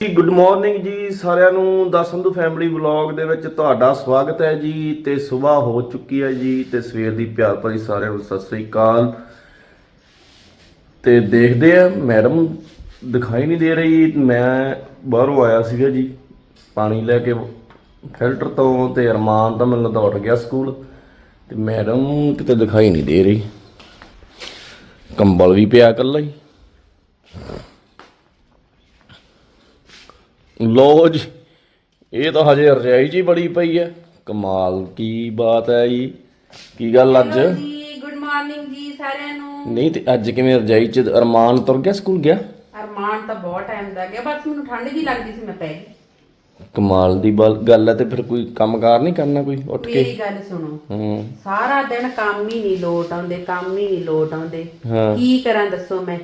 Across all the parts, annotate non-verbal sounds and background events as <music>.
ਜੀ good morning ਜੀ, ਸਾਰਿਆਂ ਨੂੰ ਦਾ ਸੰਧੂ ਫੈਮਿਲੀ ਵਲੌਗ ਦੇ ਵਿੱਚ ਤੁਹਾਡਾ ਸਵਾਗਤ ਹੈ ਜੀ, ਤੇ ਸਵੇਰ ਹੋ ਚੁੱਕੀ ਹੈ ਜੀ, ਤੇ ਸਵੇਰ ਦੀ ਪਿਆਰ ਭਰੀ ਸਾਰਿਆਂ ਨੂੰ ਸਤਿ ਸ੍ਰੀ ਅਕਾਲ। ਤੇ ਦੇਖਦੇ ਆ ਮੈਡਮ ਦਿਖਾਈ ਨਹੀਂ ਦੇ ਰਹੀ, ਮੈਂ ਬਾਹਰੋਂ ਆਇਆ ਸੀਗਾ ਜੀ, ਪਾਣੀ ਲੈ ਕੇ ਫਿਲਟਰ ਤੋਂ, ਤੇ ਅਰਮਾਨ ਤਾਂ ਮੈਨੂੰ ਦੌੜ ਗਿਆ ਸਕੂਲ ਤੇ ਮੈਡਮ ਕਿਤੇ ਦਿਖਾਈ ਨਹੀਂ ਦੇ ਰਹੀ। ਕੰਬਲ ਵੀ ਪਿਆ ਇਕੱਲਾ ਹੀ। ਲੋ ਜੀ ਇਹ ਤਾਂ ਹਜੇ ਰਜਾਈ ਜੀ ਬੜੀ ਪਈ ਹੈ ਕਮਾਲ ਕੀ ਬਾਤ ਹੈ ਜੀ। ਕੀ ਗੱਲ ਅੱਜ? ਜੀ ਗੁੱਡ ਮਾਰਨਿੰਗ ਜੀ ਸਾਰਿਆਂ ਨੂੰ। ਨਹੀਂ ਤੇ ਅੱਜ ਕਿਵੇਂ ਰਜਾਈ ਚ ਅਰਮਾਨ ਤੁਰ ਗਿਆ ਸਕੂਲ ਗਿਆ? ਅਰਮਾਨ ਤਾਂ ਬਹੁਤ ਟਾਈਮ ਦਾ ਗਿਆ ਬਸ ਮੈਨੂੰ ਠੰਡ ਜੀ ਲੱਗਦੀ ਸੀ ਮੈਂ ਪੈ ਗਈ। ਕਮਾਲ ਦੀ ਬਲ- ਗੱਲ ਹੈ ਤੇ ਫਿਰ ਕੋਈ ਕੰਮਕਾਰ ਨਹੀਂ ਕਰਨਾ ਕੋਈ ਉੱਠ ਕੇ? ਮੇਰੀ ਗੱਲ ਸੁਣੋ। ਹੂੰ। ਸਾਰਾ ਦਿਨ ਕੰਮ ਹੀ ਨਹੀਂ ਲੋਟ ਆਉਂਦੇ ਕੰਮ ਹੀ ਨਹੀਂ ਲੋਟ ਆਉਂਦੇ। ਹਾਂ। ਕੀ ਕਰਾਂ ਦੱਸੋ ਮੈਂ?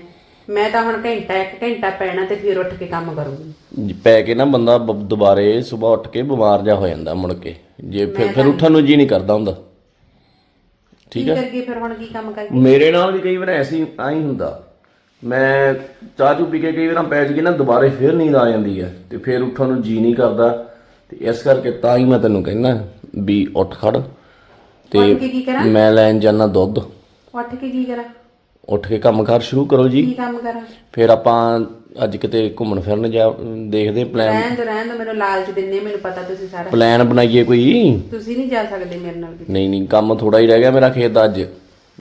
ਮੈਂ ਤਾਂ ਹੁਣ ਘੰਟਾ ਇੱਕ ਘੰਟਾ ਪੈਣਾ ਤੇ ਫਿਰ ਉੱਠ ਕੇ ਕੰਮ ਕਰੂੰਗੀ। ਜੀ, ਪੈ ਕੇ ਨਾ ਬੰਦਾ ਬ- ਦੁਬਾਰੇ ਸਵੇਰ ਉੱਠ ਕੇ ਬਿਮਾਰ ਜਾ ਹੋ ਜਾਂਦਾ ਮੁੜ ਕੇ। ਜੇ ਫਿਰ ਫਿਰ ਉੱਠਣ ਨੂੰ ਜੀ ਨਹੀਂ ਕਰਦਾ ਹੁੰਦਾ। ਕੀ ਕਰਕੇ ਫਿਰ ਹੁਣ ਕੀ ਕੰਮ ਕਰੀਏ? ਮੇਰੇ ਨਾਲ ਵੀ ਕਈ ਵਾਰ ਐਸੀ ਆਈ ਹੁੰਦਾ। ਮੈਂ ਚਾਹ ਚੂ ਪੀ ਕੇ ਕਈ ਵਾਰ ਪੈ ਜੀ ਨਾ ਦੁਬਾਰੇ ਫਿਰ ਨੀਂਦ ਆ ਜਾਂਦੀ ਹੈ ਤੇ ਫਿਰ ਉੱਠਣ ਨੂੰ ਜੀ ਨਹੀਂ ਕਰਦਾ। ਤੇ ਇਸ ਕਰਕੇ ਤਾਂ ਹੀ ਮੈਂ ਤੈਨੂੰ ਕਹਿੰਦਾ ਵੀ ਉੱਠ ਖੜ। ਤੇ ਉੱਠ ਕੇ ਕੀ ਕਰਾਂ? ਮੈਂ ਲੈਣ ਜਾਣਾ ਦੁੱਧ। ਉੱਠ ਕੇ ਕੀ ਕਰਾਂ? ਉੱਠ ਕੇ ਕੰਮਕਾਰ ਸ਼ੁਰੂ ਕਰੋ ਜੀ। ਕੀ ਕੰਮ ਕਰਾਂ? ਫਿਰ ਆਪਾਂ ਅੱਜ ਕਿਤੇ ਘੁੰਮਣ ਫਿਰਨ ਜਾ ਦੇਖਦੇ ਪਲਾਨ ਰਹਿਣ ਦੋ ਰਹਿਣ ਦੋ ਮੈਨੂੰ ਲਾਲਚ ਦਿੰਨੇ ਮੈਨੂੰ ਪਤਾ ਤੁਸੀਂ ਸਾਰਾ। ਪਲਾਨ ਬਣਾਈਏ ਕੋਈ? ਤੁਸੀਂ ਨਹੀਂ ਜਾ ਸਕਦੇ ਮੇਰੇ ਨਾਲ ਕਿਤੇ। ਨਹੀਂ ਨਹੀਂ ਕੰਮ ਥੋੜਾ ਹੀ ਰਹਿ ਗਿਆ ਮੇਰਾ ਖੇਤ ਦਾ ਅੱਜ।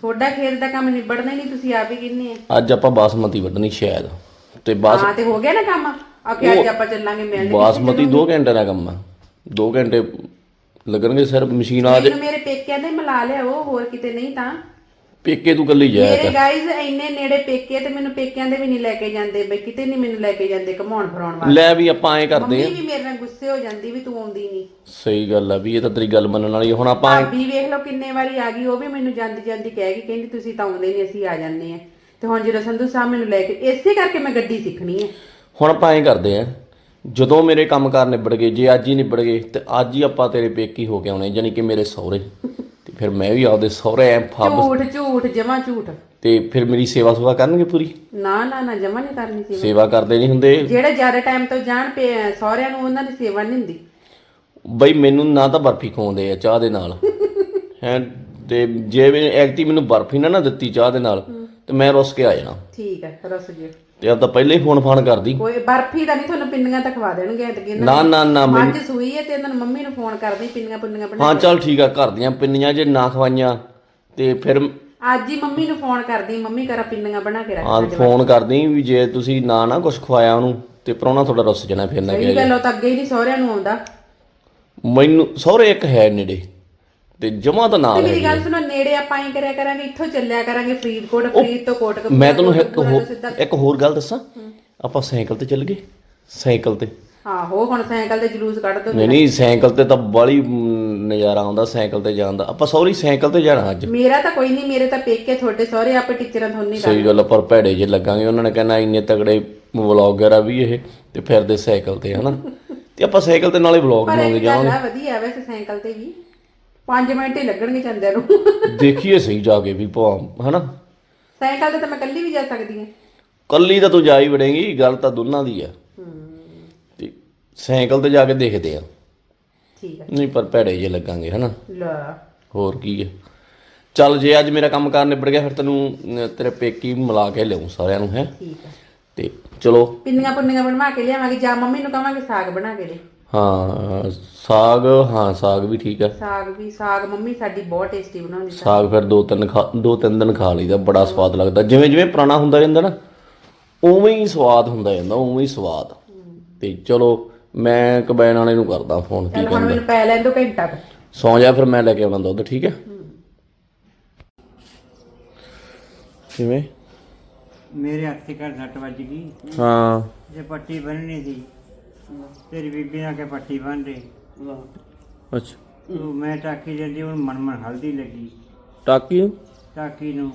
ਤੁਹਾਡਾ ਖੇਤ ਦਾ ਕੰਮ ਨਿਬੜਨਾ ਹੀ ਨਹੀਂ ਤੁਸੀਂ ਆਪ ਹੀ ਕਿੰਨੇ ਆ। ਅੱਜ ਆਪਾਂ ਬਾਸਮਤੀ ਵੱਢਣੀ ਸ਼ਾਇਦ। ਤੇ ਬਾਸ ਹਾਂ ਤੇ ਹੋ ਗਿਆ ਨਾ ਕੰਮ? ਆਖੇ ਅੱਜ ਆਪਾਂ ਚੱਲਾਂਗੇ ਮਿਲਣ ਬਾਸਮਤੀ 2 ਘੰਟੇ ਦਾ ਕੰਮ ਆ। 2 ਘੰਟੇ ਲੱਗਣਗੇ ਸਿਰਫ ਮਸ਼ੀਨ ਆ ਜੇ ਮੈਨੂੰ ਮੇਰੇ ਪੇਕਿਆਂ ਦੇ ਮਿਲਾ ਲਿਆ ਉਹ ਹੋਰ ਕਿਤੇ ਨਹੀਂ ਤਾਂ। ਪੇਕੇ ਤੂੰ ਕੱਲੀ ਜਾਇਆ ਮੇਰੇ ਗਾਈਜ਼ ਇੰਨੇ ਨੇੜੇ ਪੇਕੇ ਤੇ ਮੈਨੂੰ ਪੇਕਿਆਂ ਦੇ ਵੀ ਨਹੀਂ ਲੈ ਕੇ ਜਾਂਦੇ ਬਈ ਕਿਤੇ ਨਹੀਂ ਮੈਨੂੰ ਲੈ ਕੇ ਜਾਂਦੇ ਘਮਾਉਣ ਫਰਾਉਣ ਵਾਸਤੇ। ਲੈ ਵੀ ਆਪਾਂ ਐਂ ਕਰਦੇ ਮੰਮੀ ਵੀ ਮੇਰੇ ਨਾਲ ਗੁੱਸੇ ਹੋ ਜਾਂਦੀ ਵੀ ਤੂੰ ਆਉਂਦੀ ਨਹੀਂ। ਸਹੀ ਗੱਲ ਆ ਵੀ ਇਹ ਤਾਂ ਤੇਰੀ ਗੱਲ ਮੰਨਣ ਵਾਲੀ ਆ। ਹੁਣ ਆਪਾਂ ਭਾਬੀ ਵੇਖ ਲਓ ਕਿੰਨੇ ਵਾਰੀ ਆ ਗਈ ਉਹ ਵੀ ਮੈਨੂੰ ਜਾਂਦੀ ਜਾਂਦੀ ਕਹਿ ਗਈ ਕਹਿੰਦੀ ਤੁਸੀਂ ਤਾਂ ਆਉਂਦੇ ਨਹੀਂ ਅਸੀਂ ਆ ਜਾਂਦੇ ਆ ਤੇ ਹੁਣ ਜਦੋਂ ਸੰਧੂ ਸਾਹਿਬ ਮੈਨੂੰ ਲੈ ਕੇ ਇਸੇ ਕਰਕੇ ਮੈਂ ਗੱਡੀ ਸਿੱਖਣੀ ਹੈ। ਹੁਣ ਆਪਾਂ ਐਂ ਕਰਦੇ ਆ ਜਦੋਂ ਮੇਰੇ ਕੰਮਕਾਰ ਨਿਬੜ ਗਏ ਜੇ ਅੱਜ ਹੀ ਨਿਬੜ ਗਏ ਤੇ ਅੱਜ ਹੀ ਆਪਾਂ ਤੇਰੇ ਪੇਕੀ ਹੋ ਕੇ ਆਉਣੇ ਜਾਨੀ ਕਿ ਮੇਰੇ ਸਹੁਰੇ। ਤੇ ਫਿਰ ਮੈਂ ਵੀ ਆਪਦੇ ਸਹੁਰੇ ਐ ਫੱਬ ਝੂਠ ਝੂਠ ਜਮਾ ਝੂਠ। ਤੇ ਫਿਰ ਮੇਰੀ ਸੇਵਾ ਸੁਵਾ ਕਰਨਗੇ ਪੂਰੀ? ਨਾ ਨਾ ਨਾ ਜਮਾ ਨਹੀਂ ਕਰਨੀ ਸੀ ਸੇਵਾ ਕਰਦੇ ਨਹੀਂ ਹੁੰਦੇ। ਜਿਹੜੇ ਜ਼ਿਆਦਾ ਟਾਈਮ ਤੋਂ ਜਾਣ ਪਏ ਆ, ਸਹੁਰਿਆਂ ਨੂੰ ਉਹਨਾਂ ਦੀ ਸੇਵਾ ਨਹੀਂ ਹੁੰਦੀ। ਬਈ ਮੈਨੂੰ ਨਾ ਤਾਂ ਬਰਫੀ ਖਵਾਉਂਦੇ ਆ ਚਾਹ ਦੇ ਨਾਲ। <laughs> ਹੈ ਤੇ ਜੇ ਵੀ ਐਕਟੀ ਮੈਨੂੰ ਬਰਫੀ ਨਾ ਨਾ ਦਿੱਤੀ ਚਾਹ ਦੇ ਨਾਲ ਤੇ ਮੈਂ ਰੁੱਸ ਕੇ ਆ ਜਾਣਾ। ਠੀਕ ਹੈ ਰਸ ਜੀ ਤੇ ਆਪ ਤਾਂ ਪਹਿਲੇ ਹੀ ਫੋਨ ਫਾਨ ਕਰਦੀ। ਕੋਈ ਬਰਫੀ ਦਾ ਨਹੀਂ ਤੁਹਾਨੂੰ ਪਿੰਨੀਆਂ ਤਾਂ ਖਵਾ ਦੇਣਗੇ ਤੇ ਕਹਿੰਦਾ ਨਾ ਨਾ ਨਾ ਮੈਂ- ਅੱਜ ਸੂਈ ਹੈ ਤੇ ਇਹਨਾਂ ਨੂੰ ਮੰਮੀ ਨੂੰ ਫੋਨ ਕਰਦੀ ਪਿੰਨੀਆਂ ਪੁੰਨੀਆਂ ਬਣਾ ਹਾਂ ਚੱਲ ਠੀਕ ਆ ਘਰ ਦੀਆਂ ਪਿੰਨੀਆਂ ਜੇ ਨਾ ਖਵਾਈਆਂ ਤੇ ਫਿਰ ਅੱਜ ਹੀ ਮੰਮੀ ਨੂੰ ਫੋਨ ਕਰਦੀ ਮੰਮੀ ਕਰਾ ਪਿੰਨੀਆਂ ਬਣਾ ਕੇ ਰੱਖ ਹਾਂ ਫੋਨ ਕਰਦੀ ਵੀ ਜੇ ਤੁਸੀਂ ਨਾ ਨਾ ਕੁਝ ਖਵਾਇਆ ਉਹਨੂੰ ਤੇ ਪਰੋਣਾ ਤੁਹਾਡਾ ਰੁੱਸ ਜਾਣਾ ਫਿਰ ਨਾ ਸਹੀ ਗੱਲ ਉਹ ਤਾਂ ਅੱਗੇ ਹੀ ਨਹੀਂ ਸਹੁਰਿਆਂ ਨੂੰ ਆਉਂਦਾ। ਮੈਨੂੰ ਸਹੁਰੇ ਇੱਕ ਹੈ ਨੇੜੇ। ਤੇ ਜਮਾ ਤਾਂ ਨਾਲ ਤੇ ਹੈ ਮੇਰੀ ਗੱਲ ਸੁਣੋ ਨੇੜੇ ਆਪਾਂ ਹੀ ਕਰਿਆ ਕਰਾਂਗੇ ਇੱਥੋਂ ਚੱਲਿਆ ਕਰਾਂਗੇ ਫਰੀਦਕੋਟ ਫਰੀਦ ਤੋਂ ਕੋਟਕਪੂਰਾ ਮੈਂ ਤੁਹਾਨੂੰ ਇੱਕ ਕੋਟਕਪੂਰਾ ਹੋਰ ਸਿੱਧਾ। ਇੱਕ ਹੋਰ ਗੱਲ ਦੱਸਾਂ। ਆਪਾਂ ਸਾਈਕਲ ਤੇ ਚੱਲ ਗਏ। ਸਾਈਕਲ ਤੇ। ਆਹੋ ਹੁਣ ਸਾਈਕਲ ਤੇ ਜਲੂਸ ਕੱਢ ਦੋ ਨਹੀਂ ਨਹੀਂ ਸਾਈਕਲ ਤੇ ਤਾਂ ਬੜੀ ਨਜ਼ਾਰਾ ਆਉਂਦਾ ਸਾਈਕਲ ਤੇ ਜਾਣ ਦਾ। ਆਪਾਂ ਸੌਰੀ ਸਾਈਕਲ ਤੇ ਜਾਣਾ ਅੱਜ। ਮੇਰਾ ਤਾਂ ਕੋਈ ਨਹੀਂ ਮੇਰੇ ਤਾਂ ਪੇਕੇ ਤੁਹਾਡੇ ਸਹੁਰੇ ਆਪੇ ਟੀਚਰਾਂ ਤੁਹਾਨੂੰ ਨਹੀਂ ਸਹੀ ਗੱਲ ਆ, ਪਰ ਭੈੜੇ ਜੇ ਲੱਗਾਂਗੇ। ਉਹਨਾਂ ਨੇ ਕਹਿਣਾ ਇੰਨੇ ਤਗੜੇ ਵਲੌਗਰ ਆ ਵੀ ਇਹ ਤੇ ਫਿਰਦੇ ਸਾਈਕਲ ਤੇ ਹਨਾ? ਤੇ ਆਪਾਂ ਸਾਈਕਲ ਤੇ ਨਾਲੇ ਵਲੌਗ ਪਰ ਬਣਾਉਂਦੇ ਇੱਕ ਗੱਲ ਆ ਵਧੀਆ ਵੈਸੇ ਸਾਈਕਲ ਤੇ ਵੀ। 5 ਮਿੰਟ ਹੀ ਲੱਗਣਗੇ ਜਾਂਦਿਆਂ ਨੂੰ। ਦੇਖੀਏ ਸਹੀ ਜਾ ਕੇ ਵੀ ਭਾ ਹਨਾ? ਸਾਈਕਲ ਤੇ ਤਾਂ ਮੈਂ ਇਕੱਲੀ ਵੀ ਜਾ ਸਕਦੀ ਹਾਂ। ਕੱਲੀ ਤਾਂ ਤੂੰ ਜਾ ਹੀ ਵੜੇਂਗੀ ਗੱਲ ਤਾਂ ਦੋਨਾਂ ਦੀ ਆ। ਤੇ ਸਾਈਕਲ ਤੇ ਜਾ ਕੇ ਦੇਖਦੇ ਆ। ਠੀਕ ਹੈ ਨਹੀਂ ਪਰ ਭੈੜੇ ਜੇ ਲੱਗਾਂਗੇ ਹਨਾ? ਲੈ। ਹੋਰ ਕੀ ਹੈ ਚੱਲ ਜੇ ਅੱਜ ਮੇਰਾ ਕੰਮ ਕਾਰ ਨਿਬੜ ਗਿਆ ਫਿਰ ਤੈਨੂੰ ਅਮ, ਤੇਰੇ ਪੇਕੀ ਮਿਲਾ ਕੇ ਲਿਆਉਂ ਸਾਰਿਆਂ ਨੂੰ ਹੈ? ਠੀਕ ਹੈ ਤੇ ਚਲੋ। ਪਿੰਨੀਆਂ ਪੁੰਨੀਆਂ ਬਣਵਾ ਕੇ ਲਿਆਵਾਂਗੇ ਜਾਂ ਮੰਮੀ ਨੂੰ ਕਹਾਂਗੇ ਸਾਗ ਬਣਾ ਕੇ ਦੇ। ਹਾਂ ਸਾਗ ਹਾਂ ਸਾਗ ਵੀ ਠੀਕ ਹੈ। ਸਾਗ ਵੀ ਸਾਗ ਮੰਮੀ ਸਾਡੀ ਬਹੁਤ ਟੇਸਟੀ ਬਣਾਉਂਦੀ ਸੀ। ਸਾਗ ਫਿਰ ਦੋ ਤਿੰਨ ਖਾ ਦੋ ਤਿੰਨ ਦਿਨ ਖਾ ਲਈਦਾ ਬੜਾ ਸਵਾਦ ਲੱਗਦਾ। ਜਿਵੇਂ ਜਿਵੇਂ ਪੁਰਾਣਾ ਹੁੰਦਾ ਜਾਂਦਾ ਨਾ ਉਵੇਂ ਹੀ ਸਵਾਦ ਹੁੰਦਾ ਜਾਂਦਾ ਉਵੇਂ ਹੀ ਸਵਾਦ। ਤੇ ਚਲੋ ਮੈਂ ਕਬੈਨ ਵਾਲੇ ਨੂੰ ਕਰਦਾ ਫੋਨ ਕੀ ਹੁਣ ਮੈਨੂੰ ਪੈ ਲੈਣ ਦੋ ਘੰਟਾ ਕੁ। ਸੌਂ ਜਾ ਫਿਰ ਮੈਂ ਲੈ ਕੇ ਆਉਣਾ ਦੁੱਧ ਠੀਕ ਹੈ? ਕਿਵੇਂ? ਮੇਰੇ ਹੱਥ 'ਤੇ ਘਰ ਸੱਟ ਵੱਜ ਗਈ। ਹਾਂ। ਜੇ ਪੱਟੀ ਬੰਨਣੀ ਸੀ। ਤੇਰੀ ਬੀਬੀ ਨਾਲ ਕੇ ਪੱਟੀ ਬੰਨ ਦੇ ਅੱਛਾ। ਉਹ ਮੈਂ ਟਾਕੀ ਜਾਂਦੀ ਹੁਣ ਮਨ ਮਨ ਹਲਦੀ ਲੱਗੀ। ਟਾਕੀ? ਟਾਕੀ ਨੂੰ।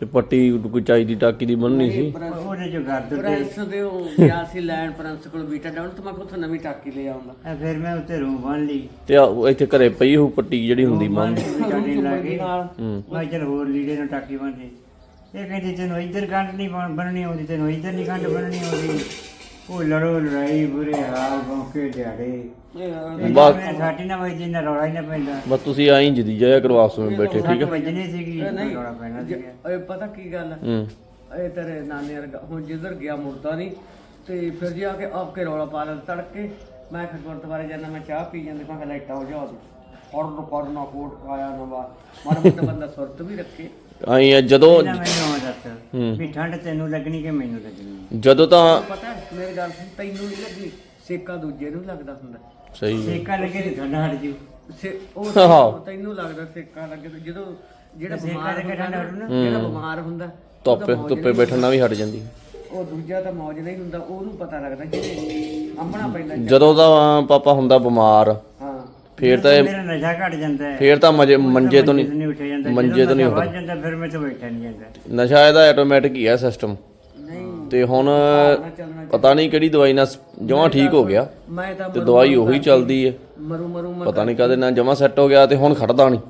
ਤੇ ਪੱਟੀ ਕੋਈ ਚਾਹੀਦੀ ਟਾਕੀ ਦੀ ਬੰਨਣੀ ਸੀ? ਉਹਦੇ ਜੋ ਗਰਦ ਤੇ ਪ੍ਰਿੰਸ ਦੇ ਉਹ ਗਿਆ ਸੀ ਲੈਂਡ ਪ੍ਰਿੰਸ ਕੋਲ ਬੀਟਾ ਡਾਊਨ ਤੇ ਮੈਂ ਕਿਹਾ ਉੱਥੋਂ ਨਵੀਂ ਟਾਕੀ ਲੈ ਆਉਂਦਾ। ਇਹ ਫਿਰ ਮੈਂ ਉੱਤੇ ਰੂੰ ਬੰਨ ਲਈ। ਤੇ ਆਹ ਉਹ ਇੱਥੇ ਘਰੇ ਪਈ ਹੋਊ ਪੱਟੀ ਜਿਹੜੀ ਹੁੰਦੀ ਮੰਨ ਟਾਕੀ ਲਾ ਕੇ। ਹੂੰ। ਮੈਂ ਚਲ ਹੋਰ ਲੀੜੇ ਨੂੰ ਟਾਕੀ ਬੰਨ ਦੇ। ਇਹ ਕਹਿੰਦੀ ਤੈਨੂੰ ਇੱਧਰ ਗੰਢ ਨਹੀਂ ਬਣ- ਬੰਨਣੀ ਆਉਂਦੀ ਤੈਨੂੰ ਇੱਧਰ ਨਹੀਂ ਗੰਢ ਬੰਨਣੀ ਆਉਂਦੀ। ਉਹ ਲੜੋ ਲੜਾਈ ਬੁਰੇ ਹਾਲ ਭੌਂਕੇ ਦਿਹਾੜੇ। ਬਸ। ਮੈਂ ਸਾਡੀ ਨਾ ਵਜੇ ਨਾ ਰੌਲਾ ਹੀ ਨਾ ਪੈਂਦਾ। ਬਸ ਤੁਸੀਂ ਆਈ ਜਦੀ ਜਾਇਆ ਕਰੋ ਆਪਸ ਵਿੱਚ ਬੈਠੇ ਠੀਕ ਸੱਟ ਹੈ? ਵੱਜਣੀ ਸੀਗੀ ਨਹੀਂ। ਰੌਲਾ ਪੈਣਾ ਜੇ- ਸੀਗਾ। ਇਹ ਪਤਾ ਕੀ ਗੱਲ? ਹੈ। ਹੂੰ ਇਹ ਤੇਰੇ ਨਾਨੇ ਵਰਗਾ ਹੁਣ ਜਿੱਧਰ ਗਿਆ ਮੁਰਦਾ ਨਹੀਂ ਤੇ ਫਿਰ ਜੀ ਆ ਕੇ ਆਪ ਕੇ ਰੌਲਾ ਪਾ ਲੈ ਤੜਕੇ ਮੈਂ ਫਿਰ ਗੁਰਦੁਆਰੇ ਜਾਣਾ ਮੈਂ ਚਾਹ ਪੀ ਜਾਂਦੇ ਮੈਂ ਕਿਹਾ ਲਾਈਟਾਂ ਹੋ ਜਾ ਔਰ ਕਰਨਾ ਕੋਟ ਨਵਾ। ਬੰਦਾ ਸੁਰਤ ਵੀ ਰੱਖੇ। ਆਈ ਆ ਜਦੋਂ ਮੈਨੂੰ ਦੱਸ। ਵੀ ਠੰਡ ਤੈਨੂੰ ਲੱਗਣੀ ਕਿ ਮੈਨੂੰ ਲੱਗਣੀ ਜਦੋਂ ਤਾਂ ਪਤਾ ਹੈ, ਮੇਰੀ ਗੱਲ ਸੁਣ ਤੈਨੂੰ ਨਹੀਂ ਲੱਗੀ ਸੇਕਾ ਦੂਜੇ ਨੂੰ ਲੱਗਦਾ ਹੁੰਦਾ ਸਹੀ। ਸੇਕਾ ਲੱਗੇ ਤੇ ਠੰਡ ਹਟ ਜੂ ਸੇ ਉਹ ਹਾਂ। ਤੈਨੂੰ- ਲੱਗਦਾ ਸੇਕਾ ਲੱਗੇ ਤੇ ਜਦੋਂ ਜਿਹੜਾ ਸੇਕਾ ਬਿਮਾਰ ਲੱਗੇ ਹੁੰਦਾ ਠੰਡ ਨਾ, ਹਟੂ ਨਾ। ਜਿਹੜਾ ਬਿਮਾਰ ਹੁੰਦਾ ਧੁੱਪੇ ਧੁੱਪੇ ਬੈਠਣ ਨਾਲ ਵੀ ਹਟ ਜਾਂਦੀ ਉਹ ਦੂਜਾ ਤਾਂ ਮੌਜ ਨਹੀਂ ਹੁੰਦਾ ਉਹਨੂੰ ਪਤਾ ਲੱਗਦਾ ਜਿਹਨੇ ਅੰਮਣਾ ਪੈਂਦਾ ਜਦੋਂ ਤਾਂ ਪਾਪਾ ਹੁੰਦਾ ਬਿਮਾਰ ਫੇਰ ਤਾਂ ਇਹ- ਮੇਰਾ ਨਸ਼ਾ ਘਟ ਜਾਂਦਾ ਹੈ। ਫੇਰ ਤਾਂ ਮਜੇ ਮੰਜੇ ਤੋਂ ਨਹੀਂ ਨਹੀਂ ਉੱਠਿਆ ਜਾਂਦਾ। ਮੰਜੇ ਤੋਂ ਨਹੀਂ ਉੱਠਦਾ। ਜਾਂਦਾ ਫਿਰ ਮੈਂ ਤਾਂ ਬੈਠਾ ਨਹੀਂ ਜਾਂਦਾ। ਨਸ਼ਾ ਇਹਦਾ ਆਟੋਮੈਟਿਕ ਹੀ ਆ ਸਿਸਟਮ ਤੇ ਹੁਣ ਪਤਾ ਨਹੀਂ ਕਿਹੜੀ ਦਵਾਈ ਨਾਲ ਜਮਾਂ ਠੀਕ ਹੋ ਗਿਆ ਮੈਂ ਤਾਂ ਤੇ ਦਵਾਈ ਉਹੀ ਚੱਲਦੀ ਹੈ। ਮਰੂ ਮਰੂ ਪਤਾ ਨਹੀਂ ਕਦੇ ਨਾ ਜਮਾਂ ਸੈੱਟ ਹੋ ਗਿਆ ਤੇ ਹੁਣ ਖੜਦਾ ਨਹੀਂ।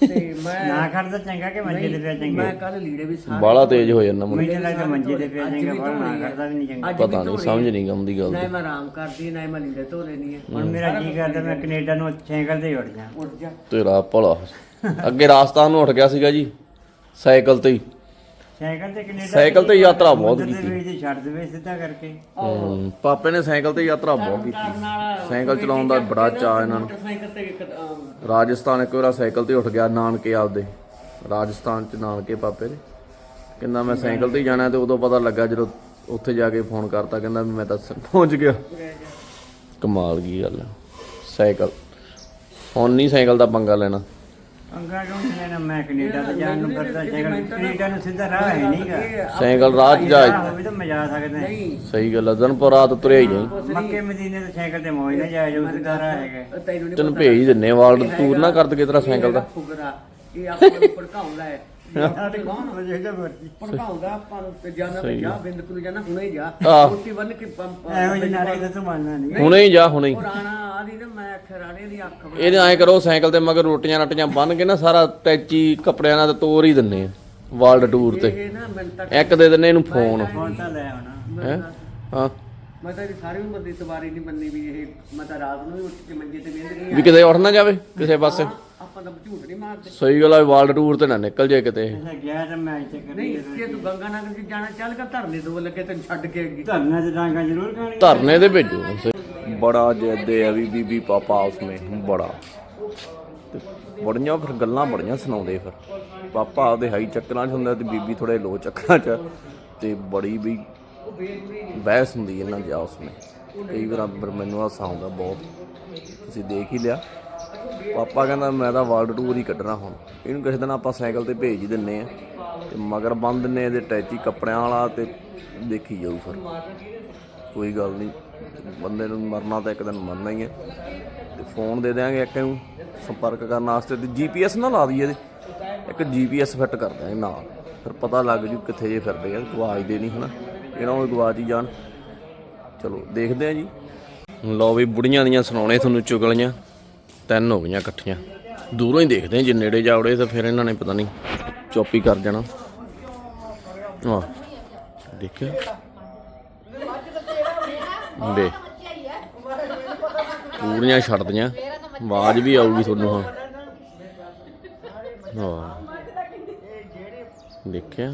ਤੇ ਮੈਂ ਨਾ ਖੜਦਾ ਚੰਗਾ ਕਿ ਮੰਜੇ ਤੇ ਪਿਆ ਚੰਗਾ। ਮੈਂ ਕੱਲ ਲੀੜੇ ਵੀ ਸਾਰੇ ਬਾਲਾ ਤੇਜ਼ ਹੋ ਜਾਂਦਾ ਮੁੰਡਾ। ਮੈਨੂੰ ਲੱਗਦਾ ਮੰਜੇ ਤੇ ਪਿਆ ਚੰਗਾ ਪਰ ਨਾ ਖੜਦਾ ਵੀ ਨਹੀਂ ਚੰਗਾ। ਅੱਜ ਵੀ ਪਤਾ ਨਹੀਂ ਸਮਝ ਨਹੀਂ ਗੰਦੀ ਗੱਲ ਨਾ ਦੀ ਮੈਂ ਆਰਾਮ ਕਰਦੀ ਨਾ ਮੈਂ ਲੀੜੇ ਧੋ ਲੈਣੀ ਹੈ ਹੁਣ ਮੇਰਾ ਜੀ ਕਰਦਾ ਮੈਂ ਕੈਨੇਡਾ ਨੂੰ ਸਾਈਕਲ ਤੇ ਹੀ ਉੱਡ ਜਾ। ਉੱਠ ਜਾ। ਤੇਰਾ ਭਲਾ। ਅੱਗੇ ਰਾਜਸਥਾਨ ਨੂੰ ਉੱਠ ਗਿਆ ਸੀਗਾ ਜੀ। ਸਾਈਕਲ ਤੇ ਹੀ। ਸਾਈਕਲ ਤੇ ਕੈਨੇਡਾ ਸਾਈਕਲ ਤੇ ਯਾਤਰਾ ਬਹੁਤ ਕੀਤੀ। ਕੀਤੀ ਛੱਡ ਦੇਵੇ ਸਿੱਧਾ ਕਰਕੇ। ਹਮ, ਪਾਪੇ ਨੇ ਸਾਈਕਲ ਤੇ ਯਾਤਰਾ ਬਹੁਤ ਕੀਤੀ। ਸਾਈਕਲ ਚਲਾਉਣ ਦਾ ਬੜਾ ਚਾਅ ਇਹਨਾਂ ਨੂੰ। ਮੋਟਰਸਾਈਕਲ ਤੇ ਇੱਕ ਅਮ, ਰਾਜਸਥਾਨ ਇੱਕ ਵਾਰ ਸਾਈਕਲ ਤੇ ਉੱਠ ਗਿਆ ਨਾਨਕੇ ਆਪਦੇ। ਰਾਜਸਥਾਨ ਚ ਨਾਨਕੇ ਪਾਪੇ ਦੇ। ਕਹਿੰਦਾ ਮੈਂ ਸਾਈਕਲ ਤੇ ਹੀ ਜਾਣਾ ਤੇ ਉਦੋਂ ਪਤਾ ਲੱਗਾ ਜਦੋਂ ਉੱਥੇ ਜਾ ਕੇ ਫੋਨ ਕਰਤਾ ਕਹਿੰਦਾ ਵੀ ਮੈਂ ਤਾਂ ਸ- ਪਹੁੰਚ ਗਿਆ। ਕਮਾਲ ਦੀ ਗੱਲ ਆ। ਸਾਈਕਲ। ਹੁਣ ਨਹੀਂ ਸਾਈਕਲ ਦਾ ਪੰਗਾ ਲੈਣਾ। ਅੰਗਾ ਨਹੀਂ ਲੈਣਾ ਮੈਂ ਕੈਨੇਡਾ ਤੇ ਜਾਣ ਨੂੰ ਫਿਰਦਾ ਸਾਈਕਲ ਕੈਨੇਡਾ ਨੂੰ ਸਿੱਧਾ ਰਾਹ ਹੈ ਨਹੀਂਗਾ। ਸਾਈਕਲ ਰਾਹ ਚ ਜਾ ਹੋਵੇ ਤਾਂ ਮੈਂ ਜਾ ਸਕਦਾ। ਨਹੀਂ। ਸਹੀ ਗੱਲ ਆ ਦਿਨਪੁਰ ਰਾਤ ਤੁਰਿਆ ਹੀ ਜਾਈ। ਮੱਕੇ ਮਦੀਨੇ ਤੇ ਸਾਈਕਲ ਤੇ ਮੌਜ ਨਾ ਜਾਇਆ ਜਾਊ ਸਿੱਧਾ ਰਾਹ ਹੈਗਾ। ਤੈਨੂੰ ਨਹੀਂ ਭੇਜ ਦਿੰਨੇ ਵਰਲਡ ਟੂਰ ਨਾ ਕਰ ਦਗੇ ਤੇਰਾ ਸਾਈਕਲ ਦਾ। ਇਹ ਆਪਾਂ ਨੂੰ ਭੜਕਾਉਂਦਾ ਹੈ। ਤੇ ਕੌਣ ਉਹ ਜਿਹੜਾ ਮਰਜ਼ੀ। ਭੜਕਾਉਂਦਾ ਆਪਾਂ ਨੂੰ ਤੇ ਜਾਣਾ ਤੇ ਜਾ ਬਿੰਦਕ ਨੂੰ ਜਾਣਾ ਹੁਣੇ ਜਾ। ਆਹ। ਰੋਟੀ ਬੰਨ ਕੇ ਪੰਪ ਇਹੋ ਜਿਹੇ ਨਾਰੇ ਤਾਂ ਤੂੰ ਮੰਨਣਾ ਨਹੀਂ। ਹੁਣੇ ਹੀ ਜਾ ਹੁਣੇ ਹੀ। ਉਹ ਰਾਣਾ ਆਦੀ ਨਾ ਮੈਂ ਆਖਿਆ ਰਾਣੇ ਦੀ ਅੱਖ ਬਣਾ। ਇਹਦੇ ਐਂ ਕਰੋ ਸਾਈਕਲ ਤੇ ਮਗਰ ਰੋਟੀਆਂ ਰੱਟੀਆਂ ਬੰਨ ਕੇ ਨਾ ਸਾਰਾ ਟੈਚੀ ਕੱਪੜਿਆਂ ਨਾਲ ਤੇ ਤੋਰ ਹੀ ਦਿੰਨੇ ਆ ਵਰਲਡ ਟੂਰ ਤੇ। ਇਹ ਨਾ ਮੈਨੂੰ ਤਾਂ ਇੱਕ ਦੇ ਦਿੰਨੇ ਇਹਨੂੰ ਫੋਨ ਹੁਣ ਤਾਂ ਲੈ ਆਉਣਾ। ਹੈ? ਹਾਂ। ਮੈਂ ਤਾਂ ਇਹ ਸਾਰੀ ਉਮਰ ਦੀ ਤਵਾਰੀ ਨਹੀਂ ਮੰਨੀ ਵੀ ਇਹ ਮੈਂ ਤਾਂ ਰਾਤ ਨੂੰ ਹੀ ਉੱਠ ਕੇ ਮੰਜੇ ਤੇ ਬਹਿੰਦ ਗਈ ਵੀ ਕਿਤੇ ਉੱਠ ਨਾ ਜਾਵੇ ਕਿਸੇ ਪਾਸੇ। ਆਪਾਂ ਤਾਂ ਝੂਠ ਨਹੀਂ ਮਾਰਦੇ। ਸਹੀ ਗੱਲ ਆ ਵਰਲਡ ਟੂਰ ਤੇ ਨਾ ਨਿਕਲ ਜੇ ਕਿਤੇ। ਗਿਆ ਤਾਂ ਮੈਂ ਇੱਥੇ ਨਹੀਂ ਕਰੀ ਜੇ ਤੂੰ ਗੰਗਾ ਨਗਰ ਚ ਜਾਣਾ ਚੱਲ ਕਰ ਧਰਨੇ ਦੋ ਲੱਗੇ ਤੈਨੂੰ ਛੱਡ ਕੇ ਅੱਗੇ। ਧਰਨਾ ਤੇ ਡਾਂਗਾ ਜ਼ਰੂਰ ਖਾਣੀ ਧਰਨੇ ਤੇ ਭੇਜੋ। ਬੜਾ ਜਿੱਦੇ ਆ ਵੀ ਬੀਬੀ ਪਾਪਾ ਉਸ ਨੇ ਬੜਾ। ਤੇ ਬੜੀਆਂ ਫਿਰ ਗੱਲਾਂ ਬੜੀਆਂ ਸੁਣਾਉਂਦੇ ਫਿਰ। ਪਾਪਾ ਉਹਦੇ ਹਾਈ ਚੱਕਰਾਂ 'ਚ ਹੁੰਦਾ ਤੇ ਬੀਬੀ ਥੋੜੇ ਲੋ ਚੱਕਰਾਂ 'ਚ। ਤੇ ਬੜੀ ਵੀ ਬਹਿਸ ਹੁੰਦੀ ਇਹਨਾਂ ਦੀ ਆਪਸ ਵਿੱਚ। ਕਈ ਵਾਰ ਮੈਨੂੰ ਹਾਸਾ ਆਉਂਦਾ ਬਹੁਤ। ਤੁਸੀਂ ਦੇਖ ਹੀ ਲਿਆ। ਪਾਪਾ ਕਹਿੰਦਾ ਮੈਂ ਤਾਂ ਵਰਲਡ ਟੂਰ ਹੀ ਕੱਢਣਾ ਹੁਣ। ਇਹਨੂੰ ਕਿਸੇ ਦਿਨ ਆਪਾਂ ਸਾਈਕਲ ਤੇ ਭੇਜ ਹੀ ਦਿੰਨੇ ਆ। ਤੇ ਮਗਰ ਬੰਦ ਦਿੰਨੇ ਇਹਦੇ ਟੈਚੀ ਕੱਪੜਿਆਂ ਵਾਲਾ ਤੇ ਦੇਖੀ ਜਾਊ ਫਿਰ। ਕੋਈ ਗੱਲ ਨਹੀਂ ਬੰਦੇ ਨੂੰ ਮਰਨਾ ਤਾਂ ਇੱਕ ਦਿਨ ਮਰਨਾ ਹੀ ਹੈ ਤੇ ਫੋਨ ਦੇ ਦਿਆਂਗੇ ਇੱਕ ਨੂੰ, ਸੰਪਰਕ ਕਰਨ ਵਾਸਤੇ ਤੇ ਜੀਪੀਐਸ ਨਾ ਲਾ ਦਈਏ ਇਹਦੇ। ਇੱਕ ਜੀਪੀਐਸ ਫਿੱਟ ਕਰ ਦਿਆਂਗੇ ਨਾਲ। ਫਿਰ ਪਤਾ ਲੱਗ ਜੂ ਕਿੱਥੇ ਜੇ ਫਿਰਦੇ ਆ ਗਵਾਜ ਦੇ ਨਹੀਂ ਹਨਾ। ਇਹਨਾਂ ਨੂੰ ਗਵਾਚ ਹੀ ਜਾਣ। ਚਲੋ, ਦੇਖਦੇ ਆ ਜੀ। ਲਓ ਵੀ ਬੁੜੀਆਂ ਦੀਆਂ ਸੁਣਾਉਣੇ ਤੁਹਾਨੂੰ ਚੁਗਲੀਆਂ। ਤਿੰਨ ਹੋ ਗਈਆਂ ਇਕੱਠੀਆਂ। ਦੂਰੋਂ ਹੀ ਦੇਖਦੇ ਜੇ ਨੇੜੇ ਜਾਵੜੇ ਤਾਂ ਫਿਰ ਇਹਨਾਂ ਨੇ ਪਤਾ ਨਹੀਂ ਚੋਪੀ ਕਰ ਜਾਣਾ। ਆਹ, ਦੇਖਿਆ? ਵੇ ਪੂਰੀਆਂ ਛੱਡਦੀਆਂ ਆਵਾਜ਼ ਵੀ ਆਊਗੀ ਤੁਹਾਨੂੰ, ਹਾਂ। ਹਾਂ ਦੇਖਿਆ?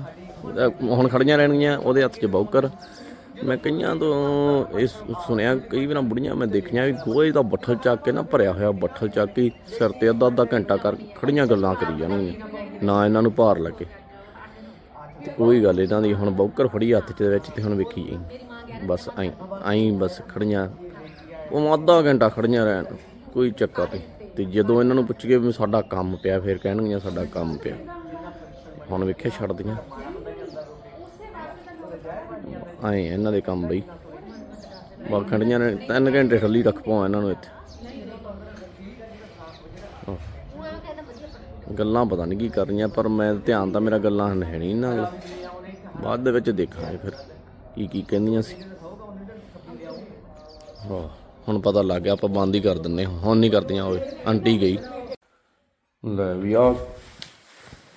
ਹੁਣ ਖੜੀਆਂ ਰਹਿਣਗੀਆਂ, ਉਹਦੇ ਹੱਥ 'ਚ ਬੌਕਰ ਮੈਂ ਕਈਆਂ ਤੋਂ ਇਹ ਸੁਣਿਆ ਕਈ ਵਾਰ ਬੁੜੀਆਂ ਮੈਂ ਦੇਖੀਆਂ ਵੀ ਗੋਹੇ ਦਾ ਬੱਠਲ ਚੱਕ ਕੇ ਨਾ ਭਰਿਆ ਹੋਇਆ ਬੱਠਲ ਚੱਕ ਕੇ ਸਿਰ ਤੇ ਅੱਧਾ ਅੱਧਾ ਘੰਟਾ ਕਰ ਖੜੀਆਂ ਗੱਲਾਂ ਕਰੀ ਜਾਣਗੀਆਂ, ਨਾ ਇਹਨਾਂ ਨੂੰ ਭਾਰ ਲੱਗੇ। ਤੇ ਕੋਈ ਗੱਲ ਇਹਨਾਂ ਦੀ, ਹੁਣ ਬੌਕਰ ਫੜੀ ਹੱਥ 'ਚ ਵਿੱਚ ਤੇ ਹੁਣ ਵੇਖੀ ਜਾਈ। ਬਸ ਐਂ ਐਂ ਬਸ ਖੜੀਆਂ, ਉਹ ਅੱਧਾ ਘੰਟਾ ਖੜੀਆਂ ਰਹਿਣ, ਕੋਈ ਚੱਕਰ ਨਹੀਂ। ਤੇ ਜਦੋਂ ਇਹਨਾਂ ਨੂੰ ਪੁੱਛੀਏ ਵੀ ਸਾਡਾ ਕੰਮ ਪਿਆ, ਫਿਰ ਕਹਿਣਗੀਆਂ ਸਾਡਾ ਕੰਮ ਪਿਆ। ਹੁਣ ਵੇਖਿਆ ਛੱਡਦੀਆਂ ਐਂ ਇਹਨਾਂ ਦੇ ਕੰਮ ਬਈ। ਬਾਲ ਨੇ, ਤਿੰਨ ਘੰਟੇ ਠੱਲੀ ਰੱਖ ਪਾਉ ਇਹਨਾਂ ਨੂੰ ਇੱਥੇ। ਗੱਲਾਂ ਪਤਾ ਨਹੀਂ ਕੀ ਕਰ ਰਹੀਆਂ, ਪਰ ਮੈਂ ਧਿਆਨ ਤਾਂ ਮੇਰਾ ਗੱਲਾਂ ਹੈ ਨਹੀਂ ਨਾ ਬਾਅਦ ਦੇ ਵਿੱਚ ਦੇਖਾਂਗੇ ਫਿਰ ਕੀ ਕੀ ਕਹਿੰਦੀਆਂ ਸੀ। ਹਾਂ ਹੁਣ ਪਤਾ ਲੱਗ ਗਿਆ, ਆਪਾਂ ਬੰਦ ਹੀ ਕਰ ਦਿੰਨੇ ਹੁਣ ਨਹੀਂ ਕਰਦੀਆਂ ਓਏ ਆਂਟੀ ਗਈ। ਲੈ ਵੀ ਆ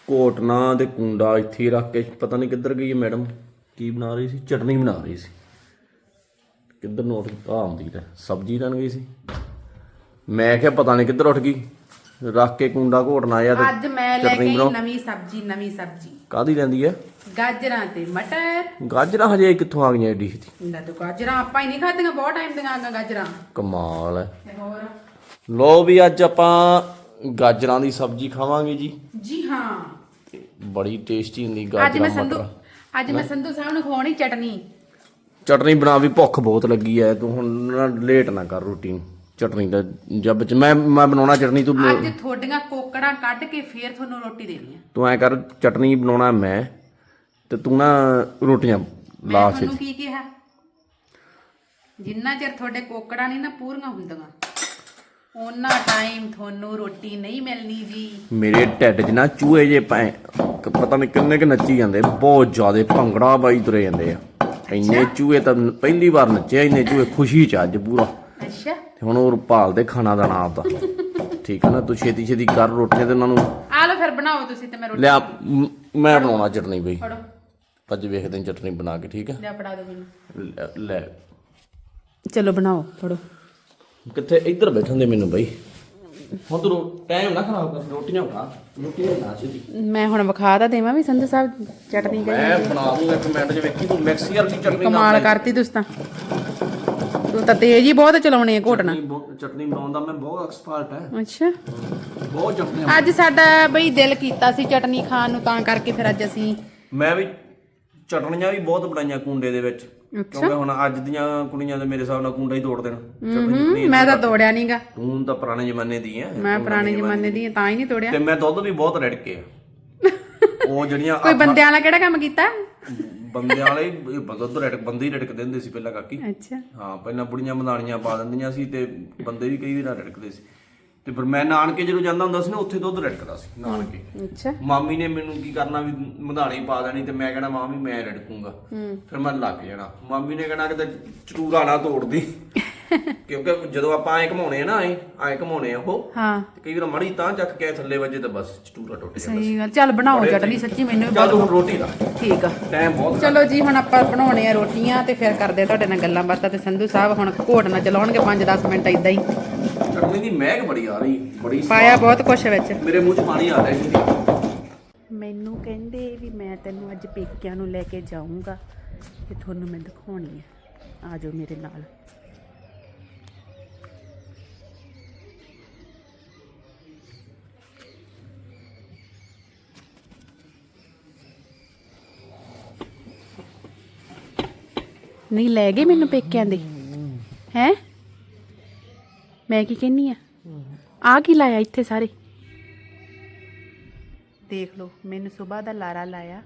ਕੋਟਨਾ ਤੇ ਕੁੰਡਾ ਇੱਥੇ ਰੱਖ ਕੇ, ਪਤਾ ਨਹੀਂ ਕਿੱਧਰ ਗਈ ਹੈ ਮੈਡਮ। ਕੀ ਬਣਾ ਰਹੀ ਸੀ? ਚਟਨੀ ਬਣਾ ਰਹੀ ਸੀ। ਕਿੱਧਰ ਨੂੰ ਉੱਠ ਆ ਆਉਂਦੀ ਲੈ ਸਬਜ਼ੀ ਲੈਣ ਗਈ ਸੀ। ਮੈਂ ਕਿਹਾ ਪਤਾ ਨਹੀਂ ਕਿੱਧਰ ਉੱਠ ਗਈ। ਰੱਖ ਕੇ ਕੁੰਡਾ ਘੋਟਣਾ ਜਾਂ ਤੇ ਅੱਜ ਮੈਂ ਲੈ ਕੇ ਚਟਨੀ ਆਈ ਬਣਾਓ। ਨਵੀਂ ਸਬਜ਼ੀ ਨਵੀਂ ਸਬਜ਼ੀ। ਕਾਦੀ ਲੈਂਦੀ ਹੈ ਗਾਜਰਾਂ ਤੇ ਮਟਰ। ਗਾਜਰਾਂ ਹਜੇ ਕਿੱਥੋਂ ਆ ਗਈਆਂ ਏਡੀ ਛੇਤੀ? ਲੈ ਤੂੰ ਗਾਜਰਾਂ ਆਪਾਂ ਹੀ ਨਹੀਂ ਖਾਧੀਆਂ ਬਹੁਤ ਟਾਈਮ ਦੀਆਂ ਆਗਾਂ ਗਾਜਰਾਂ। ਕਮਾਲ ਹੈ ਤੇ ਹੋਰ? ਲੋ ਵੀ ਅੱਜ ਆਪਾਂ ਗਾਜਰਾਂ ਦੀ ਸਬਜ਼ੀ ਖਾਵਾਂਗੇ ਜੀ। ਜੀ ਹਾਂ। ਤੇ ਬੜੀ ਟੇਸਟੀ ਹੁੰਦੀ ਅੱਜ ਗਾਜਰਾਂ ਮੈਂ ਸੰਧੂ ਮਟਰ। ਅੱਜ ਮੈਂ ਸੰਧੂ ਸਾਹਿਬ ਨੂੰ ਖਵਾਉਣੀ ਚਟਨੀ। ਚਟਨੀ ਬਣਾ ਵੀ ਭੁੱਖ ਬਹੁਤ ਲੱਗੀ ਐ ਤੂੰ ਹੁਣ ਨਾ ਲੇਟ ਨਾ ਕਰ ਰੋਟੀ ਨੂੰ। ਚਟਨੀ ਦਾ ਜਬ ਚ ਮੈਂ ਮੈਂ ਬਣਾਉਣਾ ਚਟਨੀ ਤੂੰ ਅੱਜ ਤੁਹਾਡੀਆਂ ਕੋਕੜਾਂ ਕੱਢ ਕੇ ਫੇਰ ਤੁਹਾਨੂੰ ਰੋਟੀ ਦੇਣੀ ਆ। ਤੂੰ ਐ ਕਰ ਚਟਨੀ ਬਣਾਉਣਾ ਮੈਂ ਤੇ ਤੂੰ ਨਾ ਰੋਟੀਆਂ ਮੈਂ ਤੁਹਾਨੂੰ ਕੀ ਕਿਹਾ? ਜਿੰਨਾ ਚਿਰ ਤੁਹਾਡੇ ਕੋਕੜਾਂ ਨਹੀਂ ਨਾ ਪੂਰੀਆਂ ਹੁੰਦੀਆਂ। ਉਹਨਾਂ ਟਾਈਮ ਤੁਹਾਨੂੰ ਰੋਟੀ ਨਹੀਂ ਮਿਲਣੀ ਜੀ। ਮੇਰੇ ਢਿੱਡ 'ਚ ਨਾ ਚੂਹੇ ਜੇ ਪੈ ਕ- ਪਤਾ ਨਹੀਂ ਕਿੰਨੇ ਕਿ ਨੱਚੀ ਜਾਂਦੇ। ਬਹੁਤ ਜ਼ਿਆਦੇ ਭੰਗੜਾ ਬਾਈ ਤੁਰੇ ਜਾਂਦੇ ਆ। ਇੰਨੇ ਚੂਹੇ ਤਾਂ ਪਹਿਲੀ ਵਾਰ ਨੱਚੇ ਇੰਨੇ ਚੂਹੇ ਖੁਸ਼ੀ ਚ ਅੱਜ ਪੂਰਾ। ਅੱਛਾ। ਤੇ ਹੁਣ ਉਹ ਭਾਲਦੇ ਖਾਣਾ ਦਾਣਾ ਆਪਦਾ ਠੀਕ ਹੈ ਨਾ ਤੂੰ ਛੇਤੀ ਛੇਤੀ ਕਰ ਰੋਟੀਆਂ ਤੇ ਉਹਨਾਂ ਨੂੰ। ਆ ਲਓ ਫਿਰ ਬਣਾਓ ਤੁਸੀਂ ਤੇ ਮੈਂ ਰੋਟੀ ਲਿਆ ਮ- ਮੈਂ ਬਣਾਉਣਾ ਚਟਨੀ ਬਈ। ਫੜੋ। ਅੱਜ ਵੇਖਦੇ ਹਾਂ ਚਟਨੀ ਬਣਾ ਕੇ ਠੀਕ ਹੈ ਲਿਆ ਫੜਾ ਦਿਓ ਮੈਨੂੰ। ਲੈ- ਲੈ। ਚਲੋ ਬਣਾਓ ਫੜੋ। ਕਿੱਥੇ? ਇੱਧਰ ਬੈਠਣ ਦੇ ਮੈਨੂੰ ਬਈ। ਹੁਣ ਤੂੰ ਟਾਈਮ ਨਾ ਖਰਾਬ ਕਰ ਰੋਟੀਆਂ ਖਾ ਰੋਟੀਆਂ ਨਾ ਛੇਤੀ ਮੈਂ ਹੁਣ ਵਿਖਾ ਤਾਂ ਦੇਵਾਂ ਵੀ ਸੰਧੂ ਸਾਹਿਬ ਚਟਨੀ ਕਰੀ ਮੈਂ ਬਣਾ ਦੂੰਗਾ ਇੱਕ ਮਿੰਟ ਚ ਵੇਖੀ ਤੂੰ ਮਿਕਸੀ ਵਾਲੀ ਚਟਨੀ ਕਮਾਲ ਕਰਤੀ ਤੁਸੀਂ ਤਾਂ। ਤੂੰ ਤਾਂ ਤੇਜ਼ ਹੀ ਬਹੁਤ ਚਲਾਉਣੇ ਆ ਘੋਟਣਾ। ਚਟਨੀ ਚਟਨੀ ਬਣਾਉਣ ਦਾ ਮੈਂ ਬਹੁਤ ਐਕਸਪਰਟ ਹੈ। ਅੱਛਾ। ਬਹੁਤ ਚਟਨੀਆਂ ਅੱਜ ਸਾਡਾ ਬਈ ਦਿਲ ਕੀਤਾ ਸੀ ਚਟਨੀ ਖਾਣ ਨੂੰ ਤਾਂ ਕਰਕੇ ਫਿਰ ਅੱਜ ਅਸੀਂ ਮੈਂ ਵੀ ਚਟਨੀਆਂ ਵੀ ਬਹੁਤ ਬਣਾਈਆਂ ਕੁੰਡੇ ਦੇ ਵਿੱਚ। ਕਿਉਂਕਿ ਹੁਣ ਅੱਜ ਦੀਆਂ ਕੁੜੀਆਂ ਤੇ ਮੇਰੇ ਹਿਸਾਬ ਨਾਲ ਕੁੰਡਾ ਹੀ ਤੋੜ ਦੇਣ। ਮੈਂ ਤਾਂ ਤੋੜਿਆ ਨਹੀਂਗਾ ਤੂੰ ਤਾਂ ਪੁਰਾਣੇ ਜ਼ਮਾਨੇ ਦੀ ਹੈ ਮੈਂ ਪੁਰਾਣੇ ਜ਼ਮਾਨੇ ਦੀ। ਤਾਂ ਹੀ ਨਹੀਂ ਤੋੜਿਆ। ਤੇ ਮੈਂ ਦੁੱਧ ਵੀ ਬਹੁਤ ਰੜਕੇ <laughs> ਉਹ ਜਿਹੜੀਆਂ ਕੋਈ ਬੰਦਿਆਂ ਵਾਲਾ ਕਿਹੜਾ ਕੰਮ ਕੀਤਾ? ਬੰਦਿਆਂ ਵਾਲੇ ਇਹ ਦੁੱਧ ਰੜਕ ਬੰਦੇ ਹੀ ਰੜਕਦੇ ਹੁੰਦੇ ਸੀ ਪਹਿਲਾਂ ਕਾਕੀ। ਅੱਛਾ। ਹਾਂ ਪਹਿਲਾਂ ਬੁੜੀਆਂ ਮਦਾਣੀਆਂ ਪਾ ਦਿੰਦੀਆਂ ਸੀ ਤੇ ਬੰਦੇ ਵੀ ਕਈ ਵਾਰ ਰੜਕਦੇ ਸੀ। ਤੇ ਫਿਰ ਮੈਂ ਨਾਨਕੇ ਜਦੋਂ ਜਾਂਦਾ ਹੁੰਦਾ ਸੀ ਨਾ ਉੱਥੇ ਦੁੱਧ ਰੜਕਦਾ ਸੀ ਨਾਨਕੇ। ਅੱਛਾ। ਮਾਮੀ ਨੇ ਮੈਨੂੰ ਕੀ ਕਰਨਾ ਵੀ ਮਧਾਣੀ ਪਾ ਦੇਣੀ ਤੇ ਮੈਂ ਕਹਿਣਾ ਮਾਮੀ ਮੈਂ ਰੜਕੂੰਗਾ। ਫਿਰ ਮੈਂ ਲੱਗ ਜਾਣਾ। ਮਾਮੀ ਨੇ ਕਹਿਣਾ ਕਿ ਚਟੂਰਾ ਨਾ ਤੋੜਦੀ। <laughs> ਕਿਉਂਕਿ ਜਦੋਂ ਆਪਾਂ ਐ ਘਮਾਉਣੇ ਆ ਨਾ ਐ ਐ ਘਮਾਉਣੇ ਆ ਉਹ ਹਾਂ। ਤੇ ਕਈ ਵਾਰ ਮੜੀ ਤਾਂ ਚੱਕ ਕੇ ਥੱਲੇ ਵੱਜੇ ਤੇ ਬਸ ਚਟੂਰਾ ਟੁੱਟ ਜਾਂਦਾ ਸਹੀ ਗੱਲ। ਚੱਲ ਬਣਾਓ ਚਟਨੀ ਸੱਚੀ ਮੈਨੂੰ ਵੀ ਚੱਲ ਹੁਣ ਰੋਟੀ ਦਾ। ਠੀਕ ਆ। ਟਾਈਮ ਬਹੁਤ ਚਲੋ ਜੀ ਹੁਣ ਆਪਾਂ ਬਣਾਉਣੇ ਆ ਰੋਟੀਆਂ ਤੇ ਫਿਰ ਕਰਦੇ ਆ ਤੁਹਾਡੇ ਨਾਲ ਗੱਲਾਂ ਬਾਤਾਂ ਤੇ ਸੰਧੂ ਸਾਹਿਬ ਹੁਣ ਘੋਟ ਨਾ ਚਲਾਉਣਗੇ 5-10 ਮਿੰਟ ਇਦਾਂ ਹੀ। ਚਟਨੀ ਦੀ ਮਹਿਕ ਬੜੀ ਆ ਰਹੀ ਬੜੀ ਪਾਇਆ ਬਹੁਤ ਕੁਛ ਵਿੱਚ। ਮੇਰੇ ਮੂੰਹ 'ਚ ਪਾਣੀ ਆ ਰਿਹਾ ਸੀ। ਮੈਨੂੰ ਕਹਿੰਦੇ ਵੀ ਮੈਂ ਤੈਨੂੰ ਅੱਜ ਪੇਕਿਆਂ ਨੂੰ ਲੈ ਕੇ ਜਾਊਂਗਾ ਤੇ ਤੁਹਾਨੂੰ ਮੈਂ ਦਿਖਾਉਣੀ ਆ। ਆ ਜਾਓ ਮੇਰੇ ਨਾਲ। ਨਹੀਂ ਲੈ ਗਏ ਮੈਨੂੰ ਪੇਕਿਆਂ ਦੇ। ਹੈ? ਮੈਂ ਕੀ ਕਹਿੰਨੀ ਆ? ਆ ਕੀ ਲਾਇਆ ਇੱਥੇ ਸਾਰੇ? ਦੇਖ ਲਓ, ਮੈਨੂੰ ਸਵੇਰ ਦਾ ਲਾਰਾ ਲਾਇਆ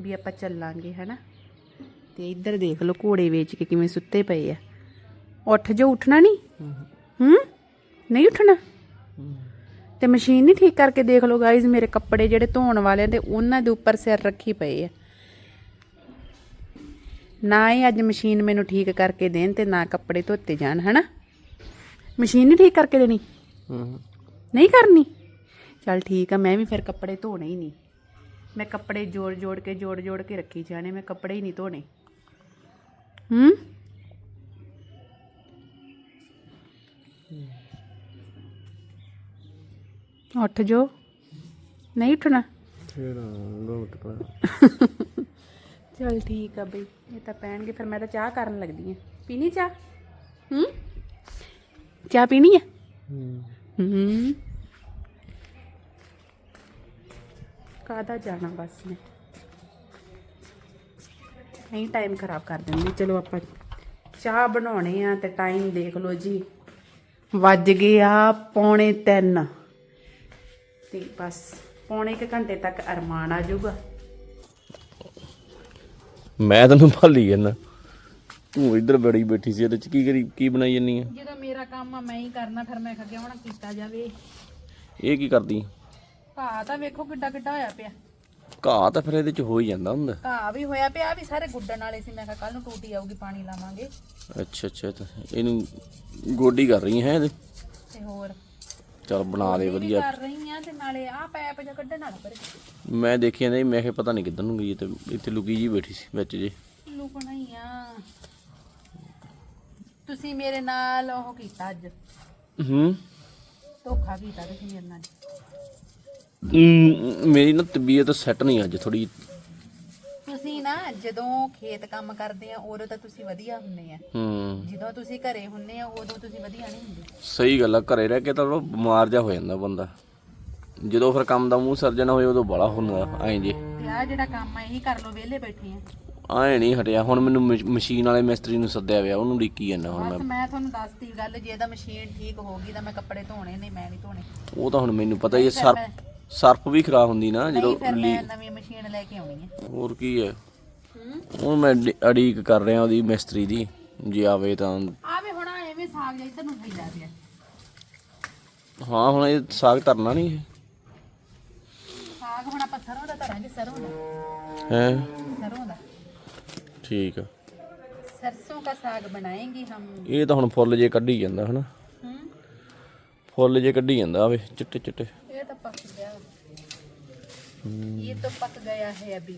ਵੀ ਆਪਾਂ ਚੱਲਾਂਗੇ, ਹਨਾ? ਤੇ ਇੱਧਰ ਦੇਖ ਲਓ ਘੋੜੇ ਵੇਚ ਕੇ ਕਿਵੇਂ ਸੁੱਤੇ ਪਏ ਆ। ਉੱਠ ਜੋ ਉੱਠਣਾ ਨਹੀਂ? ਹੂੰ? ਨਹੀਂ ਉੱਠਣਾ? ਤੇ ਮਸ਼ੀਨ ਨਹੀਂ ਠੀਕ ਕਰਕੇ ਦੇਖ ਲਓ ਗਾਇਜ਼ ਮੇਰੇ ਕੱਪੜੇ ਜਿਹੜੇ ਧੋਣ ਵਾਲੇ ਆ ਤੇ ਉਹਨਾਂ ਦੇ ਉੱਪਰ ਸਿਰ ਰੱਖੀ ਪਏ ਆ। ਨਾ ਹੀ ਅੱਜ ਮਸ਼ੀਨ ਮੈਨੂੰ ਠੀਕ ਕਰਕੇ ਦੇਣ ਤੇ ਨਾ ਕੱਪੜੇ ਧੋਤੇ ਜਾਣ, ਹਨਾ? ਮਸ਼ੀਨ ਨਹੀਂ ਠੀਕ ਕਰਕੇ ਦੇਣੀ? ਨਹੀਂ ਕਰਨੀ? ਚਲ ਠੀਕ ਆ ਮੈਂ ਵੀ ਫਿਰ ਕੱਪੜੇ ਧੋਣੇ ਹੀ ਨਹੀਂ। ਮੈਂ ਕੱਪੜੇ ਜੋੜ ਜੋੜ ਕੇ ਜੋੜ ਜੋੜ ਕੇ ਰੱਖੀ ਜਾਣੇ ਮੈਂ ਕੱਪੜੇ ਹੀ ਨਹੀਂ ਧੋਣੇ। ਹੂੰ? ਉੱਠ ਜੋ। ਨਹੀਂ ਉੱਠਣਾ? ਚਲ ਠੀਕ ਆ ਬਈ ਇਹ ਤਾਂ ਪੈਣਗੇ ਫਿਰ ਮੈਂ ਤਾਂ ਚਾਹ ਕਰਨ ਲੱਗਦੀ ਆ। ਪੀਣੀ ਚਾਹ? ਹੂੰ? ਚਾਹ ਪੀਣੀ ਹੂੰ। ਕਾਦਾ ਜਾਣਾ ਬਸ ਮੈਂ? ਨਹੀਂ ਟਾਈਮ ਖਰਾਬ ਕਰ ਦਿੰਦੀ। ਚਲੋ ਆਪਾਂ ਚਾਹ ਬਣਾਉਣੇ ਆ ਤੇ ਟਾਈਮ ਦੇਖ ਲਓ ਜੀ। ਵੱਜ ਗਏ ਆ ਪੌਣੇ 3 ਤੇ ਬਸ ਪੌਣੇ ਇੱਕ ਘੰਟੇ ਤੱਕ ਅਰਮਾਨ ਆ ਜਾਊਗਾ। ਮੈਂ ਤੈਨੂੰ ਭਾਲੀ ਜਾਂਦਾ। ਤੂੰ ਇੱਧਰ ਬੜੀ ਬੈਠੀ ਸੀ ਇਹਦੇ ਚ ਕੀ ਕਰੀ ਕੀ ਬਣਾਈ ਜੰਨੀ ਆ? ਜਦੋਂ ਮੇਰਾ ਕੰਮ ਆ ਮੈਂ ਹੀ ਕਰਨਾ ਫਿਰ ਮੈਂ ਕਿਹਾ ਹੁਣ ਕੀਤਾ ਜਾਵੇ। ਇਹ ਕੀ ਕਰਦੀ? ਘਾਹ ਤਾਂ ਵੇਖੋ ਕਿੱਡਾ ਕਿੱਡਾ ਹੋਇਆ ਪਿਆ। ਘਾਹ ਤਾਂ ਫਿਰ ਇਹਦੇ ਚ ਹੋ ਹੀ ਜਾਂਦਾ ਹੁੰਦਾ। ਘਾਹ ਵੀ ਹੋਇਆ ਪਿਆ ਵੀ ਸਾਰੇ ਗੁੱਡਣ ਵਾਲੇ ਸੀ ਮੈਂ ਕਿਹਾ ਕੱਲ ਨੂੰ ਟੂਟੀ ਆਊਗੀ ਪਾਣੀ ਲਾਵਾਂਗੇ। ਅੱਛਾ ਅੱਛਾ ਤਾਂ ਇਹਨੂੰ ਗੋਡੀ ਕਰ ਰਹੀ ਹੈ ਇਹਦੇ? ਤੇ ਹੋਰ? ਚਲ ਬਣਾ ਦੇ ਵਧੀਆ। ਕਰ ਰਹੀ ਆ ਤੇ ਨਾਲੇ ਆਹ ਪੈਪ ਜਿਹਾ ਕੱਢਣ ਵਾਲਾ ਪਰ। ਮੈਂ ਦੇਖੀ ਜਾਂਦਾ ਸੀ, ਮੈਂ ਕਿਹਾ ਪਤਾ ਨਹੀਂ ਕਿੱਧਰ ਨੂੰ ਗਈ ਤੇ ਇੱਥੇ ਲੁਕੀ ਜੀ ਬੈਠੀ ਸੀ ਵਿੱਚ ਜੇ। ਲੁਕਣਾ ਹੀ ਆ। ਤੁਸੀਂ ਮੇਰੇ ਨਾਲ ਉਹ ਕੀਤਾ ਅੱਜ। ਹੂੰ। ਧੋਖਾ ਕੀਤਾ ਤੁਸੀਂ ਮੇਰੇ ਨਾਲ ਮ, ਮੇਰੀ ਨਾ ਤਬੀਅਤ ਸੈੱਟ ਨਹੀਂ ਅੱਜ ਥੋੜੀ ਤੁਸੀਂ ਨਾ ਜਦੋਂ ਖੇਤ ਕੰਮ ਕਰਦੇ ਆ ਉਦੋਂ ਤਾਂ ਤੁਸੀਂ ਵਧੀਆ ਹੁੰਨੇ ਆ। ਹੂੰ। ਜਦੋਂ ਤੁਸੀਂ ਘਰੇ ਹੁੰਨੇ ਆ ਉਦੋਂ ਤੁਸੀਂ ਵਧੀਆ ਨਹੀਂ ਹੁੰਦੇ। ਸਹੀ ਗੱਲ ਆ ਘਰੇ ਰਹਿ ਕੇ ਤਾਂ ਉਹ ਬਿਮਾਰ ਜਾ ਹੋ ਜਾਂਦਾ ਬੰਦਾ। ਜਦੋਂ ਫਿਰ ਕੰਮ ਦਾ ਮੂੰਹ ਸਰਜਣਾ ਹੋਏ ਉਦੋਂ ਬੜਾ ਹੁੰਦਾ ਐਂ ਜੇ। ਤੇ ਆ ਜਿਹੜਾ ਕੰਮ ਆ ਇਹੀ ਕਰ ਲੋ ਵਿਹਲੇ ਬੈਠੇ ਆ। ਐਂ ਨਹੀਂ ਹਟਿਆ। ਹੁਣ ਮੈਨੂੰ ਮਸ਼- ਮਸ਼ੀਨ ਵਾਲੇ ਮਿਸਤਰੀ ਨੂੰ ਸੱਦਿਆ ਪਿਆ ਉਹਨੂੰ ਡਿੱਕੀ ਜਾਂਦਾ ਹੁਣ ਮੈਂ। ਬਸ ਮੈਂ ਤੁਹਾਨੂੰ ਦੱਸਤੀ ਗੱਲ ਜੇ ਇਹਦਾ ਮਸ਼ੀਨ ਠੀਕ ਹੋ ਗਈ ਤਾਂ ਮੈਂ ਕੱਪੜੇ ਧੋਣੇ ਨਹੀਂ ਮੈਂ ਨਹੀਂ ਧੋਣੇ। ਉਹ ਤਾਂ ਹੁਣ ਮੈਨੂੰ ਪਤਾ ਹੀ ਹੈ ਸਰਫ ਸਰਫ ਵੀ ਖਰਾਬ ਹੁੰਦੀ ਨਾ ਜਦੋਂ ਨਹੀਂ ਫਿਰ ਮੈਂ ਨਵੀਂ ਮਸ਼ੀਨ ਲੈ ਕੇ ਆਉਣੀ ਹੈ। ਹੋਰ ਕੀ ਹੈ? ਉਹ ਮੈਂ ਡ- ਅੜੀਕ ਕਰ ਰਿਹਾ ਉਹਦੀ ਮਿਸਤਰੀ ਦੀ ਜੇ ਆਵੇ ਤਾਂ। ਆਵੇ ਹੁਣ ਆਹ ਐਵੇਂ ਸਾਗ ਜਿਹਾ ਇੱਧਰ ਨੂੰ ਫੈਲਿਆ ਪਿਆ ਹਾਂ ਹੁਣ ਇਹ ਸਾਗ ਧਰਨਾ ਨਹੀਂ ਹੈ ਸਾਗ ਹੁਣ ਆਪਾਂ ਸਰੋਂ ਦਾ ਧਰਾਂਗੇ ਸਰੋਂ ਦਾ। ਹੈ? ਸਰੋਂ ਦਾ। ਠੀਕ ਆ सरसों का साग बनाएंगे हम ਇਹ ਤਾਂ ਹੁਣ ਫੁੱਲ ਜੇ ਕੱਢੀ ਜਾਂਦਾ ਹਨਾ हम्म ਫੁੱਲ ਜੇ ਕੱਢੀ ਜਾਂਦਾ ਆਵੇ ਚਿੱਟੇ ਚਿੱਟੇ ये तो पक गया ये तो पक गया है अभी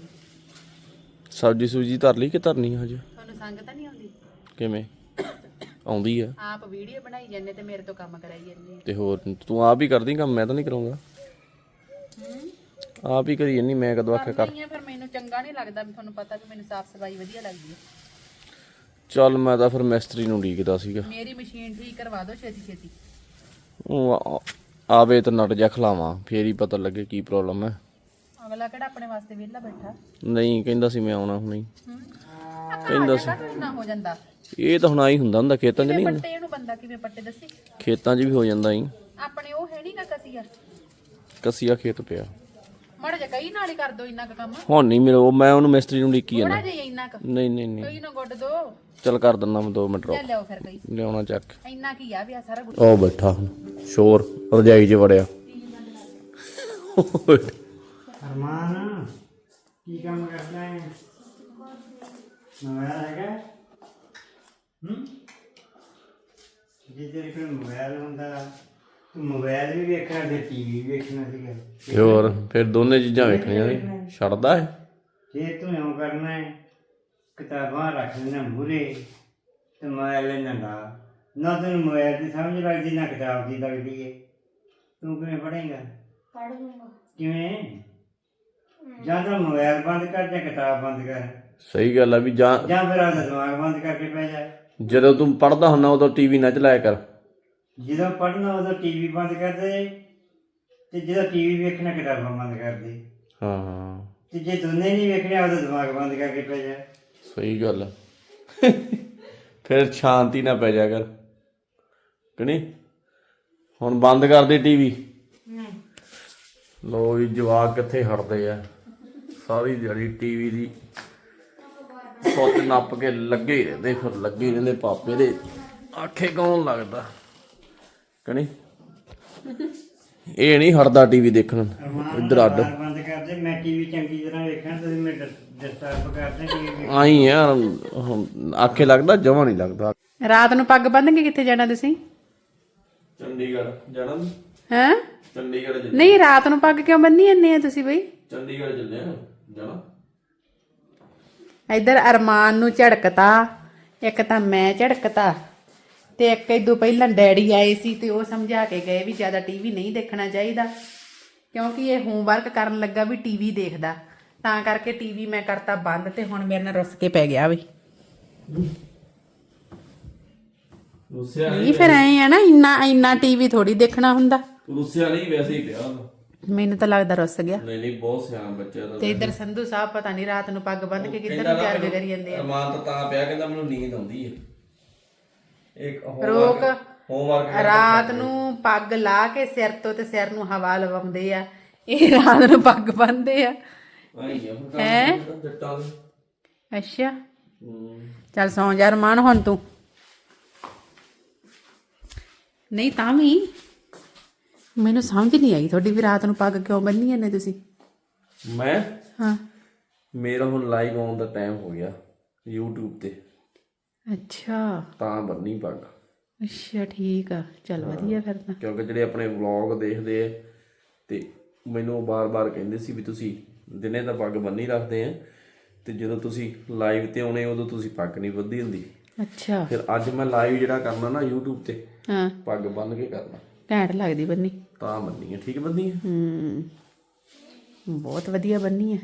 ਸਬਜੀ ਸੂਜੀ ਧਰ ਲਈ ਕਿ ਧਰਨੀ ਆ ਹਜੇ ਤੁਹਾਨੂੰ ਸੰਗ ਤਾਂ ਨਹੀਂ ਆਉਂਦੀ ਕਿਵੇਂ ਆਉਂਦੀ ਆ ਆਪ ਵੀਡੀਓ ਬਣਾਈ ਜਾਂਦੇ ਤੇ ਮੇਰੇ ਤੋਂ ਕੰਮ ਕਰਾਈ ਜਾਂਦੇ ਤੇ ਹੋਰ ਤੂੰ ਆਪ ਹੀ ਕਰਦੀ ਕੰਮ ਮੈਂ ਤਾਂ ਨਹੀਂ ਕਰਾਉਂਦਾ ਆਪ ਹੀ ਕਰੀ ਜੰਨੀ ਮੈਂ ਕਦੋਂ ਆਖਿਆ ਕਰ। ਨਹੀਂ ਹੈ ਫਿਰ ਮੈਨੂੰ ਚੰਗਾ ਨਹੀਂ ਲੱਗਦਾ ਵੀ ਤੁਹਾਨੂੰ ਪਤਾ ਵੀ ਮੈਨੂੰ ਸਾਫ਼ ਸਫ਼ਾਈ ਵਧੀਆ ਲੱਗਦੀ ਹੈ। ਚੱਲ ਮੈਂ ਤਾਂ ਫਿਰ ਮਿਸਤਰੀ ਨੂੰ ਡੀਕਦਾ ਸੀਗਾ। ਮੇਰੀ ਮਸ਼ੀਨ ਠੀਕ ਕਰਵਾ ਦਿਓ ਛੇਤੀ ਛੇਤੀ। ਉਹ ਆ- ਆਵੇ ਤਾਂ ਨਟ ਜਾ ਖਲਾਵਾਂ ਫੇਰ ਹੀ ਪਤਾ ਲੱਗੇ ਕੀ ਪ੍ਰੋਬਲਮ ਹੈ। ਅਗਲਾ ਕਿਹੜਾ ਆਪਣੇ ਵਾਸਤੇ ਵਿਹਲਾ ਬੈਠਾ? ਨਹੀਂ ਕਹਿੰਦਾ ਸੀ ਮੈਂ ਆਉਣਾ ਹੁਣੇ। ਹੂੰ? ਕਹਿੰਦਾ ਸੀ। ਨਾ ਹੋ ਜਾਂਦਾ। ਇਹ ਤਾਂ ਹੁਣ ਆਈ ਹੁੰਦਾ ਹੁੰਦਾ ਖੇਤਾਂ 'ਚ ਨਹੀਂ ਪੱਟੇ ਇਹਨੂੰ ਬੰਦਾ ਕਿਵੇਂ ਪੱਟੇ ਦੱਸੀ। ਖੇਤਾਂ 'ਚ ਵੀ ਹੋ ਜਾਂਦਾ ਹੀ ਆਪਣੇ ਉਹ ਹੈ ਨਹੀਂ ਨਾ ਕਸੀਆ। ਕਸੀਆ ਖੇਤ ਪਿਆ। ਮੜ ਜਾ ਕਈ ਨਾਲ ਹੀ ਕਰ ਦੋ ਇੰਨਾ ਕੁ ਕੰਮ। ਹੁਣ ਨਹੀਂ ਮੇਰੇ ਉਹ ਮੈਂ ਉਹਨੂੰ ਮਿਸਤਰੀ ਨੂੰ ਥੋੜਾ ਜਾਂਦਾ। ਜਿਹਾ ਹੀ ਇੰਨਾ ਕੁ। ਨਹੀਂ ਨਹੀਂ ਨਹੀਂ। ਕਈ ਨਾ ਗੁੱਡ ਦੋ। ਚੱਲ ਕਰ ਦਿੰਦਾ ਮੈਂ 2 ਮਿੰਟ ਲੈ ਰੁਕ ਲਿਓ ਫਿਰ ਕਈ ਲਿਆਉਣਾ ਚੱਕ। ਇੰਨਾ ਕੀ ਆ ਵੀ ਆ ਸਾਰਾ ਕੁਝ ਉਹ ਬੈਠਾ ਹੁਣ। ਸ਼ੋਰ ਰਜਾਈ 'ਚ ਵੜਿਆ। ਅਰਮਾਨ ਕੀ ਕੰਮ ਕਰਦਾ ਹੈ ਮੋਬਾਈਲ ਹੈਗਾ? ਹੂੰ? ਜੇ ਤੇਰੇ ਕੋਲ ਮੋਬਾਈਲ ਹੁੰਦਾ? ਮੋਬਾਈਲ ਵੀ ਵੇਖਣਾ ਤੇ ਟੀਵੀ ਵੀ ਵੇਖਣਾ ਸੀਗਾ। ਤੇ ਹੋਰ ਫਿਰ ਦੋਨੇ ਚੀਜ਼ਾਂ ਵੇਖਣੀਆਂ ਨੇ ਛੱਡਦਾ ਹੈ ਜੇ ਤੂੰ ਇਉਂ ਕਰਨਾ ਹੈ ਕਿਤਾਬਾਂ ਰੱਖ ਲੈਣਾ ਮੂਰੇ ਤੇ ਮੋਬਾਈਲ ਲੈਣਾ ਨਾ ਨਾ ਤੈਨੂੰ ਮੋਬਾਈਲ ਦੀ ਸਮਝ ਲੱਗਦੀ ਨਾ ਕਿਤਾਬ ਦੀ ਲੱਗਦੀ ਹੈ। ਤੂੰ ਕਿਵੇਂ ਪੜ੍ਹੇਂਗਾ? ਪੜ ਲੂੰਗਾ ਕਿਵੇਂ? ਜਾਂ ਤਾਂ ਮੋਬਾਈਲ ਬੰਦ ਕਰ ਜਾਂ ਕਿਤਾਬ ਬੰਦ ਕਰ। ਸਹੀ ਗੱਲ ਆ ਵੀ ਜਾਂ ਜਾਂ ਫਿਰ ਆਪਦਾ ਦਿਮਾਗ ਬੰਦ ਕਰਕੇ ਪੈ ਜਾ। ਜਦੋਂ ਤੂੰ ਪੜਦਾ ਹੁੰਦਾ ਉਦੋਂ ਟੀਵੀ ਨਾ ਚਲਾਇਆ ਕਰ। ਜਦੋਂ ਪੜ੍ਹਨਾ ਉਦੋਂ ਟੀਵੀ ਬੰਦ ਕਰ ਦੇ ਤੇ ਜਦੋਂ ਟੀਵੀ ਵੇਖਣਾ ਕਿਤਾਬਾਂ ਬੰਦ ਕਰ ਦੇ। ਹਾਂ। ਹਾਂ ਤੇ ਜੇ ਦੋਨੇ ਨਹੀਂ ਵੇਖਣੇ ਉਹਦਾ ਦਿਮਾਗ ਬੰਦ ਕਰਕੇ ਪੈ ਜਾ। ਸਹੀ ਗੱਲ ਆ ਫਿਰ ਸ਼ਾਂਤੀ ਨਾ ਪੈ ਜਾ ਕਰ। ਕਿ ਨਹੀਂ? ਹੁਣ ਬੰਦ ਕਰ ਦੇ ਟੀਵੀ ਲੋ ਵੀ ਜਵਾਕ ਕਿੱਥੇ ਹਟਦੇ ਆ। ਸਾਰੀ ਦਿਹਾੜੀ ਟੀਵੀ ਦੀ ਸੁੱਤ ਨੱਪ ਕੇ ਲੱਗੇ ਹੀ ਰਹਿੰਦੇ ਫਿਰ ਲੱਗੇ ਹੀ ਰਹਿੰਦੇ ਪਾਪੇ ਦੇ ਆਖੇ ਕੌਣ ਲੱਗਦਾ? ਕਿ ਨਹੀਂ? ਇਹ ਨਹੀਂ ਹਟਦਾ ਟੀਵੀ ਦੇਖਣ ਇੱਧਰ ਅੱਡ। ਬੰਦ ਕਰ ਦੇ ਮੈਂ ਟੀਵੀ ਚੰਗੀ ਤਰ੍ਹਾਂ ਵੇਖਣਾ ਤੁਸੀਂ ਮੈਂ ਡਿਸਟਰਬ ਕਰਦੇ ਟੀਵੀ ਆਈ ਆ ਹੁਣ ਆਖੇ ਲੱਗਦਾ ਜਮਾ ਨਹੀਂ ਲੱਗਦਾ। ਰਾਤ ਨੂੰ ਪੱਗ ਬੰਨ ਕੇ ਕਿੱਥੇ ਜਾਣਾ ਤੁਸੀਂ? ਚੰਡੀਗੜ੍ਹ ਜਾਣਾ ਹੈਂ? ਚੰਡੀਗੜ੍ਹ ਚੱਲੇ ਨਹੀਂ ਰਾਤ ਨੂੰ ਪੱਗ ਕਿਉਂ ਬੰਨੀ ਜਾਂਦੇ ਆ ਤੁਸੀਂ ਬਈ? ਚੰਡੀਗੜ੍ਹ ਚੱਲੇ ਆ ਜਾਣਾ। ਇੱਧਰ ਅਰਮਾਨ ਨੂੰ ਝੜਕਤਾ ਇੱਕ ਤਾਂ ਮੈਂ ਝੜਕਤਾ ਤੇ ਇੱਕ ਇਦੋਂ ਪਹਿਲਾਂ ਡੈਡੀ ਆਏ ਸੀ ਤੇ ਉਹ ਸਮਝਾ ਕੇ ਗਏ ਵੀ ਜ਼ਿਆਦਾ ਟੀਵੀ ਨਹੀਂ ਦੇਖਣਾ ਚਾਹੀਦਾ ਕਿਉਂਕਿ ਇਹ ਹੋਮਵਰਕ ਕਰਨ ਲੱਗਾ ਵੀ ਟੀਵੀ ਦੇਖਦਾ। ਤਾਂ ਕਰਕੇ ਟੀਵੀ ਮੈਂ ਕਰਤਾ ਬੰਦ ਤੇ ਹੁਣ ਮੇਰੇ ਨਾਲ ਰੁੱਸ ਕੇ ਪੈ ਗਿਆ ਵੀ। ਰੁੱਸਿਆ ਨਹੀਂ ਫਿਰ ਐ ਆ ਨਾ ਇੰਨਾ ਇੰਨਾ ਟੀਵੀ ਥੋੜੀ ਦੇਖਣਾ ਹੁੰਦਾ। ਰੁੱਸਿਆ ਨਹੀਂ ਵੈਸੇ ਹੀ ਪਿਆ। ਮੈਨੂੰ ਤਾਂ ਲੱਗਦਾ ਰੁੱਸ ਗਿਆ। ਨਹੀਂ ਨਹੀਂ ਬਹੁਤ ਸਿਆਣਾ ਬੱਚਾ ਦਾ ਤੇ ਇੱਧਰ ਸੰਧੂ ਸਾਹਿਬ ਪਤਾ ਨਹੀਂ ਰਾਤ ਨੂੰ ਪੱਗ ਬੰਨ ਕੇ ਕਿੱਧਰ ਨੂੰ ਤਿਆਰ ਕਰੀ ਜਾਂਦੇ ਆ। ਅਰਮਾਨ ਤਾਂ ਤਾਂ ਪਿਆ ਕਹਿੰਦਾ ਮੈਨੂੰ ਨੀਂਦ ਆਉਂਦੀ ਹੈ। ਇੱਕ ਰੋਕ ਹੋਮਵਰਕ ਰਾਤ ਨੂੰ ਪੱਗ ਲਾ ਕੇ ਸਿਰ ਤੋਂ ਤੇ ਸਿਰ ਨੂੰ ਹਵਾ ਲਵਾਉਂਦੇ ਆ। ਇਹ ਰਾਤ ਨੂੰ ਪੱਗ ਬੰਨਦੇ ਆ। ਹੈਂ? ਅੱਛਾ। ਚੱਲ ਸੌਂ ਜਾ ਰਮਾਨ ਹੁਣ ਤੂੰ। ਨਹੀਂ ਤਾਂ ਵੀ ਮੈਨੂੰ ਸਮਝ ਨਹੀਂ ਆਈ ਤੁਹਾਡੀ ਵੀ ਰਾਤ ਨੂੰ ਪੱਗ ਕਿਉਂ ਬੰਨੀ ਜਾਂਦੇ ਤੁਸੀਂ? ਮੈਂ? ਹਾਂ। ਮੇਰਾ ਹੁਣ ਲਾਈਵ ਆਉਣ ਦਾ ਟਾਈਮ ਹੋ ਗਿਆ YouTube ਤੇ। ਅੱਛਾ। ਤਾਂ ਬੰਨੀ ਪੱਗ। ਅੱਛਾ ਠੀਕ ਆ। ਚੱਲ ਵਧੀਆ ਫਿਰ ਤਾਂ। ਕਿਉਂਕਿ ਜਿਹੜੇ ਆਪਣੇ ਵਲੌਗ ਦੇਖਦੇ ਆ ਤੇ ਮੈਨੂੰ ਬਾਰ-ਬਾਰ ਕਹਿੰਦੇ ਸੀ ਵੀ ਤੁਸੀਂ ਦਿਨੇ ਤਾਂ ਪੱਗ ਬੰਨੀ ਰੱਖਦੇ ਆ ਤੇ ਜਦੋਂ ਤੁਸੀਂ ਲਾਈਵ ਤੇ ਆਉਣੇ ਉਦੋਂ ਤੁਸੀਂ ਪੱਗ ਨਹੀਂ ਬੱਧੀ ਹੁੰਦੀ। ਅੱਛਾ। ਫਿਰ ਅੱਜ ਮੈਂ ਲਾਈਵ ਜਿਹੜਾ ਕਰਨਾ ਨਾ YouTube ਤੇ ਹਾਂ। ਪੱਗ ਬੰਨ ਕੇ ਕਰਨਾ। ਘੈਂਟ ਲੱਗਦੀ ਬੰਨੀ। ਤਾਂ ਬੰਨੀ ਹੈ ਠੀਕ ਬੰਨੀ ਹੈ ਹੂੰ। ਬਹੁਤ ਵਧੀਆ ਬੰਨੀ ਹੈ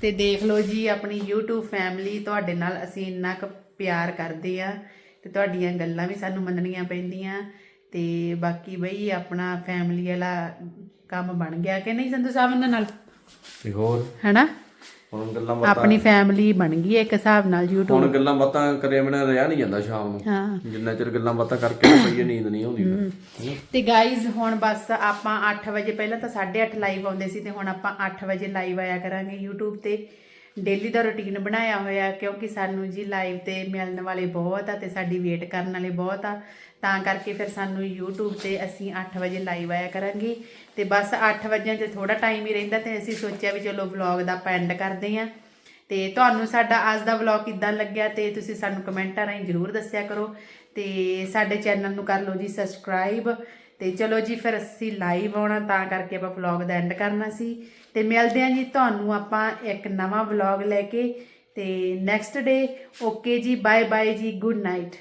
ਤੇ ਦੇਖ ਲਓ ਜੀ ਆਪਣੀ YouTube ਫੈਮਿਲੀ ਤੁਹਾਡੇ ਨਾਲ ਅਸੀਂ ਇੰਨਾ ਕੁ ਪਿਆਰ ਕਰਦੇ ਆ ਤੇ ਤੁਹਾਡੀਆਂ ਗੱਲਾਂ ਵੀ ਸਾਨੂੰ ਮੰਨਣੀਆਂ ਪੈਂਦੀਆਂ ਤੇ ਬਾਕੀ ਬਈ ਆਪਣਾ ਫੈਮਿਲੀ ਵਾਲਾ ਕੰਮ ਬਣ ਗਿਆ ਕਿ ਨਹੀਂ ਸੰਧੂ ਸਾਹਿਬ ਨਾਲ? ਤੇ ਹੋਰ? ਹੈਨਾ? ਹੁਣ ਗੱਲਾਂ ਬਾਤਾਂ ਆਪਣੀ ਫੈਮਿਲੀ ਬਣ ਗਈ ਇੱਕ ਹਿਸਾਬ ਨਾਲ YouTube ਹੁਣ ਗੱਲਾਂ ਬਾਤਾਂ ਕਰੇ ਬਿਨਾਂ ਰਿਹਾ ਨਹੀਂ ਜਾਂਦਾ ਸ਼ਾਮ ਨੂੰ। ਹਾਂ। ਜਿੰਨਾ ਚਿਰ ਗੱਲਾਂ ਬਾਤਾਂ ਕਰਕੇ ਪਈਏ ਨੀਂਦ ਨਹੀਂ ਆਉਂਦੀ ਫਿਰ। ਤੇ ਗਾਇਜ਼ ਹੁਣ ਬਸ ਆਪਾਂ 8 ਵਜੇ ਪਹਿਲਾਂ ਤਾਂ 8:30 ਲਾਈਵ ਆਉਂਦੇ ਸੀ ਤੇ ਹੁਣ ਆਪਾਂ 8 ਵਜੇ ਲਾਈਵ ਆਇਆ ਕਰਾਂਗੇ YouTube ਤੇ। ਡੇਲੀ ਦਾ ਰੁਟੀਨ ਬਣਾਇਆ ਹੋਇਆ ਕਿਉਂਕਿ ਸਾਨੂੰ ਜੀ ਲਾਈਵ ਤੇ ਮਿਲਣ ਵਾਲੇ ਬਹੁਤ ਆ ਤੇ ਸਾਡੀ ਵੇਟ ਕਰਨ ਵਾਲੇ ਬਹੁਤ ਆ। ਤਾਂ ਕਰਕੇ ਫਿਰ ਸਾਨੂੰ YouTube ਤੇ ਅਸੀਂ 8 ਵਜੇ ਲਾਈਵ ਆਇਆ ਕਰਾਂਗੇ ਤੇ ਬਸ 8 ਵਜੇ ਤੇ ਥੋੜਾ ਟਾਈਮ ਹੀ ਰਹਿੰਦਾ ਤੇ ਅਸੀਂ ਸੋਚਿਆ ਵੀ ਚਲੋ ਵਲੌਗ ਦਾ ਆਪਾਂ ਐਂਡ ਕਰਦੇ ਆਂ ਤੇ ਤੁਹਾਨੂੰ ਸਾਡਾ ਅੱਜ ਦਾ ਵਲੌਗ ਕਿੱਦਾਂ ਲੱਗਿਆ ਤੇ ਤੁਸੀਂ ਸਾਨੂੰ ਕਮੈਂਟਾਂ ਰਾਹੀਂ ਜਰੂਰ ਦੱਸਿਆ ਕਰੋ। ਤੇ ਸਾਡੇ ਚੈਨਲ ਨੂੰ ਕਰ ਲਓ ਜੀ ਸਬਸਕ੍ਰਾਈਬ ਤੇ ਚਲੋ ਜੀ ਫਿਰ ਅਸੀਂ ਲਾਈਵ ਆਉਣਾ, ਤਾਂ ਕਰਕੇ ਆਪਾਂ ਵਲੌਗ ਦਾ ਐਂਡ ਕਰਨਾ ਸੀ। ਤੇ ਮਿਲਦੇ ਆਂ ਜੀ ਤੁਹਾਨੂੰ ਆਪਾਂ ਇੱਕ ਨਵਾਂ ਵਲੌਗ ਲੈ ਕੇ ਤੇ ਨੈਕਸਟ ਡੇ ਓਕੇ ਜੀ ਬਾਏ ਬਾਏ ਜੀ ਗੁੱਡ ਨਾਈਟ